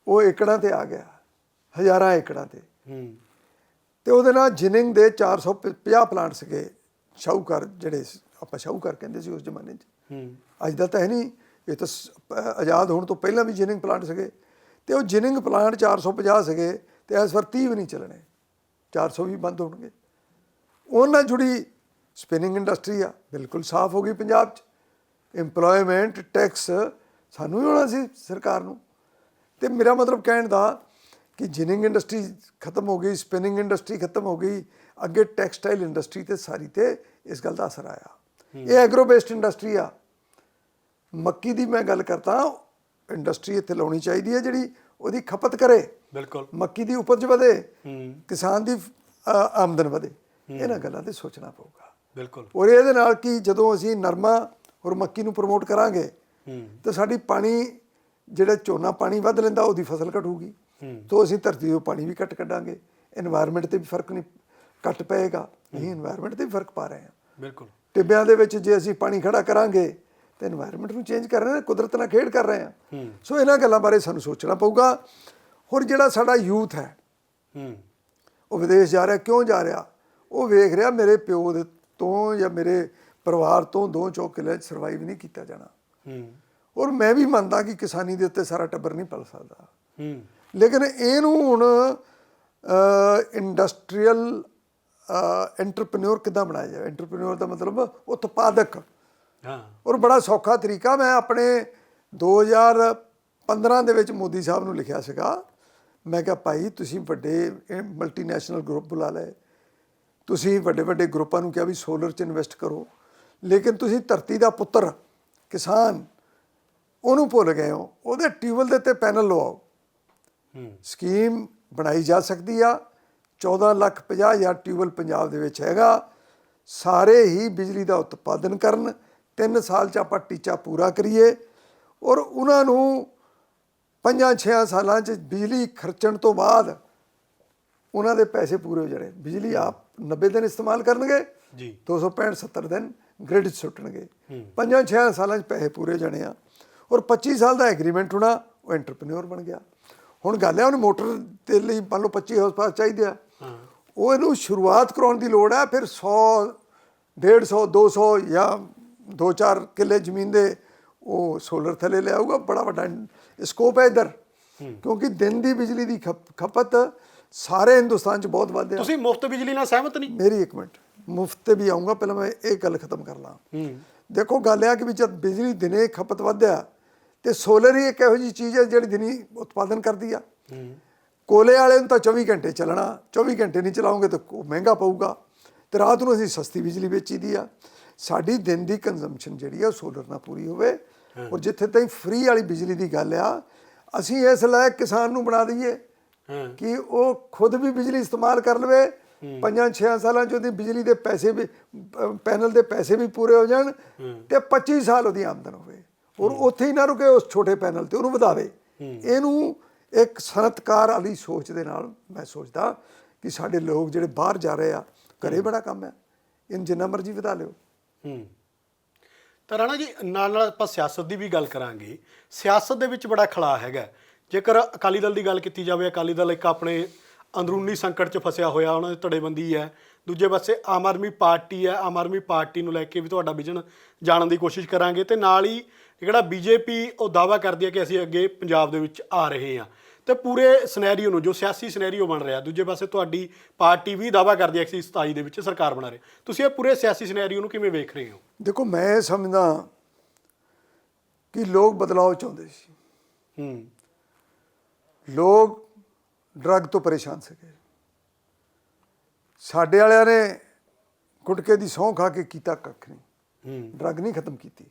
ਉਹ ਏਕੜਾਂ ਤੇ ਆ ਗਿਆ ਹਜ਼ਾਰਾਂ ਏਕੜਾਂ ਤੇ। ਹੂੰ। ਤੇ ਉਹਦੇ ਨਾਲ ਜਿਨਿੰਗ ਦੇ 450 ਪਲਾਂਟ ਸੀਗੇ ਸ਼ਾਹੂਕਾਰ ਜਿਹੜੇ ਆਪਾਂ ਸ਼ਾਹੂਕਾਰ ਕਹਿੰਦੇ ਸੀ ਉਸ ਜ਼ਮਾਨੇ 'ਚ। ਹੂੰ। ਅੱਜ ਦਾ ਤਾਂ ਹੈ ਨਹੀਂ ਇਹ ਤਾਂ ਆਜ਼ਾਦ ਹੋਣ ਤੋਂ ਪਹਿਲਾਂ ਵੀ ਜਿਨਿੰਗ ਪਲਾਂਟ ਸੀਗੇ। ਤੇ ਉਹ ਜਿਨਿੰਗ ਪਲਾਂਟ 450 ਸੀਗੇ ਤੇ ਇਸ ਵਾਰ 30 ਵੀ ਨਹੀਂ ਚੱਲਣੇ 400 ਵੀ ਬੰਦ ਹੋਣਗੇ। ਉਹਨਾਂ ਜੁੜੀ ਸਪਿਨਿੰਗ ਇੰਡਸਟਰੀ ਆ ਬਿਲਕੁਲ ਸਾਫ਼ ਹੋ ਗਈ ਪੰਜਾਬ 'ਚ। EMPLOYMENT ਟੈਕਸ ਸਾਨੂੰ ਹੀ ਹੋਣਾ ਸੀ ਸਰਕਾਰ ਨੂੰ। ਤੇ ਮੇਰਾ ਮਤਲਬ ਕਹਿਣ ਦਾ ਕਿ ਜਿਨਿੰਗ ਇੰਡਸਟਰੀ ਖਤਮ ਹੋ ਗਈ ਸਪਿਨਿੰਗ ਇੰਡਸਟਰੀ ਖਤਮ ਹੋ ਗਈ ਅੱਗੇ ਟੈਕਸਟਾਈਲ ਇੰਡਸਟਰੀ ਤੇ ਸਾਰੀ ਤੇ ਇਸ ਗੱਲ ਦਾ ਅਸਰ ਆਇਆ। ਇਹ ਐਗਰੋ ਬੇਸਡ ਇੰਡਸਟਰੀ ਆ। ਮੱਕੀ ਦੀ ਮੈਂ ਗੱਲ ਕਰਦਾ ਇੰਡਸਟਰੀ ਇੱਥੇ ਲਾਉਣੀ ਚਾਹੀਦੀ ਹੈ ਜਿਹੜੀ ਉਹਦੀ ਖਪਤ ਕਰੇ। ਬਿਲਕੁਲ। ਮੱਕੀ ਦੀ ਉਪਜ ਵਧੇ ਕਿਸਾਨ ਦੀ ਆਮਦਨ ਵਧੇ। ਇਹਨਾਂ ਗੱਲਾਂ ਤੇ ਸੋਚਣਾ ਪਊਗਾ। ਬਿਲਕੁਲ। ਔਰ ਇਹਦੇ ਨਾਲ ਕੀ ਜਦੋਂ ਅਸੀਂ ਨਰਮਾ ਔਰ ਮੱਕੀ ਨੂੰ ਪ੍ਰਮੋਟ ਕਰਾਂਗੇ ਤਾਂ ਸਾਡੀ ਪਾਣੀ ਜਿਹੜਾ ਝੋਨਾ ਪਾਣੀ ਵੱਧ ਲੈਂਦਾ ਉਹਦੀ ਫਸਲ ਘਟੂਗੀ। ਤੋਂ ਅਸੀਂ ਧਰਤੀ ਤੋਂ ਪਾਣੀ ਵੀ ਘਟ ਕੱਢਾਂਗੇ। এনवायरमेंट ਤੇ ਵੀ ਫ਼ਰਕ ਨਹੀਂ ਘਟ ਪਏਗਾ। ਨਹੀਂ এনवायरमेंट ਤੇ ਵੀ ਫ਼ਰਕ ਪਾ ਰਹੇ ਹਾਂ। ਬਿਲਕੁਲ। ਟਿੱਬਿਆਂ ਦੇ ਵਿੱਚ ਜੇ ਅਸੀਂ ਪਾਣੀ ਖੜਾ ਕਰਾਂਗੇ ਤੇ এনवायरमेंट ਨੂੰ ਚੇਂਜ ਕਰ ਰਹੇ ਹਾਂ ਕੁਦਰਤ ਨਾਲ ਖੇਡ ਕਰ ਰਹੇ ਹਾਂ। ਸੋ ਇਹਨਾਂ ਗੱਲਾਂ ਬਾਰੇ ਸਾਨੂੰ ਸੋਚਣਾ ਪਊਗਾ। ਹੋਰ ਜਿਹੜਾ ਸਾਡਾ ਯੂਥ ਹੈ ਹੂੰ। ਉਹ ਵਿਦੇਸ਼ ਜਾ ਰਿਹਾ ਕਿਉਂ ਜਾ ਰਿਹਾ? ਉਹ ਵੇਖ ਰਿਹਾ ਮੇਰੇ ਪਿਓ ਦੇ ਤੋਂ ਜਾਂ ਮੇਰੇ ਪਰਿਵਾਰ ਤੋਂ ਦੋ ਚੌਕ ਕਿਲੇ ਸਰਵਾਈਵ ਨਹੀਂ ਕੀਤਾ ਜਾਣਾ। ਹੂੰ। ਔਰ ਮੈਂ ਵੀ ਮੰਨਦਾ ਕਿ ਕਿਸਾਨੀ ਦੇ ਉੱਤੇ ਸਾਰਾ ਟੱਬਰ ਨਹੀਂ ਪਲ ਸਕਦਾ। ਹੂੰ। ਲੇਕਿਨ ਇਹਨੂੰ ਹੁਣ ਇੰਡਸਟਰੀਅਲ ਐਂਟਰਪ੍ਰੀਨਿਓਰ ਕਿੱਦਾਂ ਬਣਾਇਆ ਜਾਵੇ? ਐਂਟਰਪ੍ਰੀਨਿਓਰ ਦਾ ਮਤਲਬ ਉਤਪਾਦਕ। ਹਾਂ। ਔਰ ਬੜਾ ਸੌਖਾ ਤਰੀਕਾ ਮੈਂ ਆਪਣੇ 2015 ਦੇ ਵਿੱਚ ਮੋਦੀ ਸਾਹਿਬ ਨੂੰ ਲਿਖਿਆ ਸੀਗਾ। ਮੈਂ ਕਿਹਾ ਭਾਈ ਤੁਸੀਂ ਵੱਡੇ ਮਲਟੀਨੈਸ਼ਨਲ ਗਰੁੱਪ ਬੁਲਾ ਲਏ। ਤੁਸੀਂ ਵੱਡੇ ਵੱਡੇ ਗਰੁੱਪਾਂ ਨੂੰ ਕਿਹਾ ਵੀ ਸੋਲਰ 'ਚ ਇਨਵੈਸਟ ਕਰੋ। ਲੇਕਿਨ ਤੁਸੀਂ ਧਰਤੀ ਦਾ ਪੁੱਤਰ ਕਿਸਾਨ ਉਹਨੂੰ ਭੁੱਲ ਗਏ ਹੋ। ਉਹਦੇ ਟਿਊਬਲ ਦੇ ਉੱਤੇ ਪੈਨਲ ਲਵਾਓ। ਸਕੀਮ ਬਣਾਈ ਜਾ ਸਕਦੀ ਆ। 14 ਲੱਖ 50 ਹਜ਼ਾਰ ਟਿਊਬਲ ਪੰਜਾਬ ਦੇ ਵਿੱਚ ਹੈਗਾ। ਸਾਰੇ ਹੀ ਬਿਜਲੀ ਦਾ ਉਤਪਾਦਨ ਕਰਨ। 3 ਸਾਲ ਚ ਆਪਾਂ ਟੀਚਾ ਪੂਰਾ ਕਰੀਏ। ਔਰ ਉਹਨਾਂ ਨੂੰ 5-6 ਸਾਲਾਂ ਚ ਬਿਜਲੀ ਖਰਚਣ ਤੋਂ ਬਾਅਦ ਉਹਨਾਂ ਦੇ ਪੈਸੇ ਪੂਰੇ ਹੋ ਜਾਣੇ। ਬਿਜਲੀ ਆਪ 90 ਦਿਨ ਇਸਤੇਮਾਲ ਕਰਨਗੇ ਜੀ। 265 70 ਦਿਨ ਗ੍ਰਿਡ 'ਚ ਸੁੱਟਣਗੇ। ਪੰਜਾਂ ਛੇ ਸਾਲਾਂ 'ਚ ਪੈਸੇ ਪੂਰੇ ਜਾਣੇ ਆ। ਔਰ 25 ਸਾਲ ਦਾ ਐਗਰੀਮੈਂਟ ਹੋਣਾ ਉਹ ਐਂਟਰਪ੍ਰੀਨਿਓਰ ਬਣ ਗਿਆ। ਹੁਣ ਗੱਲ ਹੈ ਉਹਨੂੰ ਮੋਟਰ ਦੇ ਲਈ ਮੰਨ ਲਓ 25 ਹਾਰਸ ਪਾਵਰ ਚਾਹੀਦੇ ਆ। ਉਹ ਇਹਨੂੰ ਸ਼ੁਰੂਆਤ ਕਰਾਉਣ ਦੀ ਲੋੜ ਹੈ ਫਿਰ 100 150 200 ਜਾਂ 2-4 ਕਿੱਲੇ ਜ਼ਮੀਨ ਦੇ ਉਹ ਸੋਲਰ ਥੱਲੇ ਲਿਆਊਗਾ ਬੜਾ ਵੱਡਾ ਸਕੋਪ ਹੈ ਇਧਰ। ਕਿਉਂਕਿ ਦਿਨ ਦੀ ਬਿਜਲੀ ਦੀ ਖਪ- ਖਪਤ ਸਾਰੇ ਹਿੰਦੁਸਤਾਨ 'ਚ ਬਹੁਤ ਵੱਧ ਤੁਸੀਂ ਮੁਫਤ ਬਿਜਲੀ ਨਾਲ ਸਹਿਮਤ ਨਹੀਂ? ਮੇਰੀ ਇੱਕ ਮਿੰਟ। ਮੁਫਤ ਤੇ ਵੀ ਆਉਂਗਾ ਪਹਿਲਾਂ ਮੈਂ ਇਹ ਗੱਲ ਖਤਮ ਕਰ ਲਾਂ। ਹੂੰ। ਦੇਖੋ ਗੱਲ ਇਹ ਆ ਕਿ ਵੀ ਜਦ ਬਿਜਲੀ ਦਿਨੇ ਖਪਤ ਵਧਿਆ ਤੇ ਸੋਲਰ ਹੀ ਇੱਕ ਇਹੋ ਜੀ ਚੀਜ਼ ਹੈ ਜਿਹੜੀ ਦਿਨੀ ਉਤਪਾਦਨ ਕਰਦੀ ਆ। ਹੂੰ। ਕੋਲੇ ਵਾਲੇ ਨੂੰ ਤਾਂ 24 ਘੰਟੇ ਚੱਲਣਾ 24 ਘੰਟੇ ਨਹੀਂ ਚਲਾਉਂਗੇ ਤਾਂ ਉਹ ਮਹਿੰਗਾ ਪਊਗਾ। ਤੇ ਰਾਤ ਨੂੰ ਅਸੀਂ ਸਸਤੀ ਬਿਜਲੀ ਵੇਚੀਦੀ ਆ। ਸਾਡੀ ਦਿਨ ਦੀ ਕੰਜ਼ੰਪਸ਼ਨ ਜਿਹੜੀ ਆ ਸੋਲਰ ਨਾਲ ਪੂਰੀ ਹੋਵੇ। ਔਰ ਜਿੱਥੇ ਤਾਈਂ ਫ੍ਰੀ ਵਾਲੀ ਬਿਜਲੀ ਦੀ ਗੱਲ ਆ ਅਸੀਂ ਇਸ ਲਾਇਕ ਕਿਸਾਨ ਨੂੰ ਬਣਾ ਦਈਏ। ਕਿ ਉਹ ਖੁਦ ਵੀ ਬਿਜਲੀ ਇਸਤੇਮਾਲ ਕਰ ਲਵੇ ਪੰਜਾਂ ਛੇ ਸਾਲਾਂ ਚ ਉਹਦੀ ਬਿਜਲੀ ਦੇ ਪੈਸੇ ਵੀ ਪੈਨਲ ਦੇ ਪੈਸੇ ਵੀ ਪੂਰੇ ਹੋ ਜਾਣ ਤੇ 25 ਸਾਲ ਉਹਦੀ ਆਮਦਨ ਹੋਵੇ। ਔਰ ਉੱਥੇ ਹੀ ਨਾ ਰੁਕੇ ਉਸ ਛੋਟੇ ਪੈਨਲ ਤੇ ਉਹਨੂੰ ਵਧਾਵੇ। ਇਹਨੂੰ ਇੱਕ ਸਨਅਤਕਾਰ ਵਾਲੀ ਸੋਚ ਦੇ ਨਾਲ ਮੈਂ ਸੋਚਦਾ ਕਿ ਸਾਡੇ ਲੋਕ ਜਿਹੜੇ ਬਾਹਰ ਜਾ ਰਹੇ ਆ ਘਰੇ ਬੜਾ ਕੰਮ ਹੈ ਇਹਨੂੰ ਜਿੰਨਾ ਮਰਜ਼ੀ ਵਧਾ ਲਿਓ। ਹੂੰ। ਤਾਂ ਰਾਣਾ ਜੀ ਨਾਲ ਨਾਲ ਆਪਾਂ ਸਿਆਸਤ ਦੀ ਵੀ ਗੱਲ ਕਰਾਂਗੇ। ਸਿਆਸਤ ਦੇ ਵਿੱਚ ਬੜਾ ਖਲਾ ਹੈਗਾ। ਜੇਕਰ ਅਕਾਲੀ ਦਲ ਦੀ ਗੱਲ ਕੀਤੀ ਜਾਵੇ ਅਕਾਲੀ ਦਲ ਇੱਕ ਆਪਣੇ ਅੰਦਰੂਨੀ ਸੰਕਟ 'ਚ ਫਸਿਆ ਹੋਇਆ ਉਹਨਾਂ ਦੀ ਧੜੇਬੰਦੀ ਹੈ। ਦੂਜੇ ਪਾਸੇ ਆਮ ਆਦਮੀ ਪਾਰਟੀ ਹੈ ਆਮ ਆਦਮੀ ਪਾਰਟੀ ਨੂੰ ਲੈ ਕੇ ਵੀ ਤੁਹਾਡਾ ਵਿਜ਼ਨ ਜਾਣਨ ਦੀ ਕੋਸ਼ਿਸ਼ ਕਰਾਂਗੇ ਤੇ ਨਾਲ ਹੀ ਜਿਹੜਾ ਬੀਜੇਪੀ ਉਹ ਦਾਵਾ ਕਰਦੀ ਹੈ ਕਿ ਅਸੀਂ ਅੱਗੇ ਪੰਜਾਬ ਦੇ ਵਿੱਚ ਆ ਰਹੇ ਹਾਂ। ਤੇ ਪੂਰੇ ਸਿਨੈਰੀਓ ਨੂੰ ਜੋ ਸਿਆਸੀ ਸਿਨੈਰੀਓ ਬਣ ਰਿਹਾ ਦੂਜੇ ਪਾਸੇ ਤੁਹਾਡੀ ਪਾਰਟੀ ਵੀ ਦਾਵਾ ਕਰਦੀ ਹੈ ਕਿ ਅਸੀਂ 27 ਦੇ ਵਿੱਚ ਸਰਕਾਰ ਬਣਾ ਰਹੇ ਤੁਸੀਂ ਇਹ ਪੂਰੇ ਸਿਆਸੀ ਸਿਨੈਰੀਓ ਨੂੰ ਕਿਵੇਂ ਵੇਖ ਰਹੇ ਹੋ? ਦੇਖੋ ਮੈਂ ਸਮਝਦਾ ਕਿ ਲੋਕ ਬਦਲਾਅ ਚਾਹੁੰਦੇ ਸੀ। ਹੂੰ। ਲੋਕ ਡਰੱਗ ਤੋਂ ਪਰੇਸ਼ਾਨ ਸੀਗੇ। ਸਾਡੇ ਵਾਲਿਆਂ ਨੇ ਗੁਟਕੇ ਦੀ ਸਹੁੰ ਖਾ ਕੇ ਕੀਤਾ ਕੱਖ ਨਹੀਂ। ਹੂੰ। ਡਰੱਗ ਨਹੀਂ ਖਤਮ ਕੀਤੀ।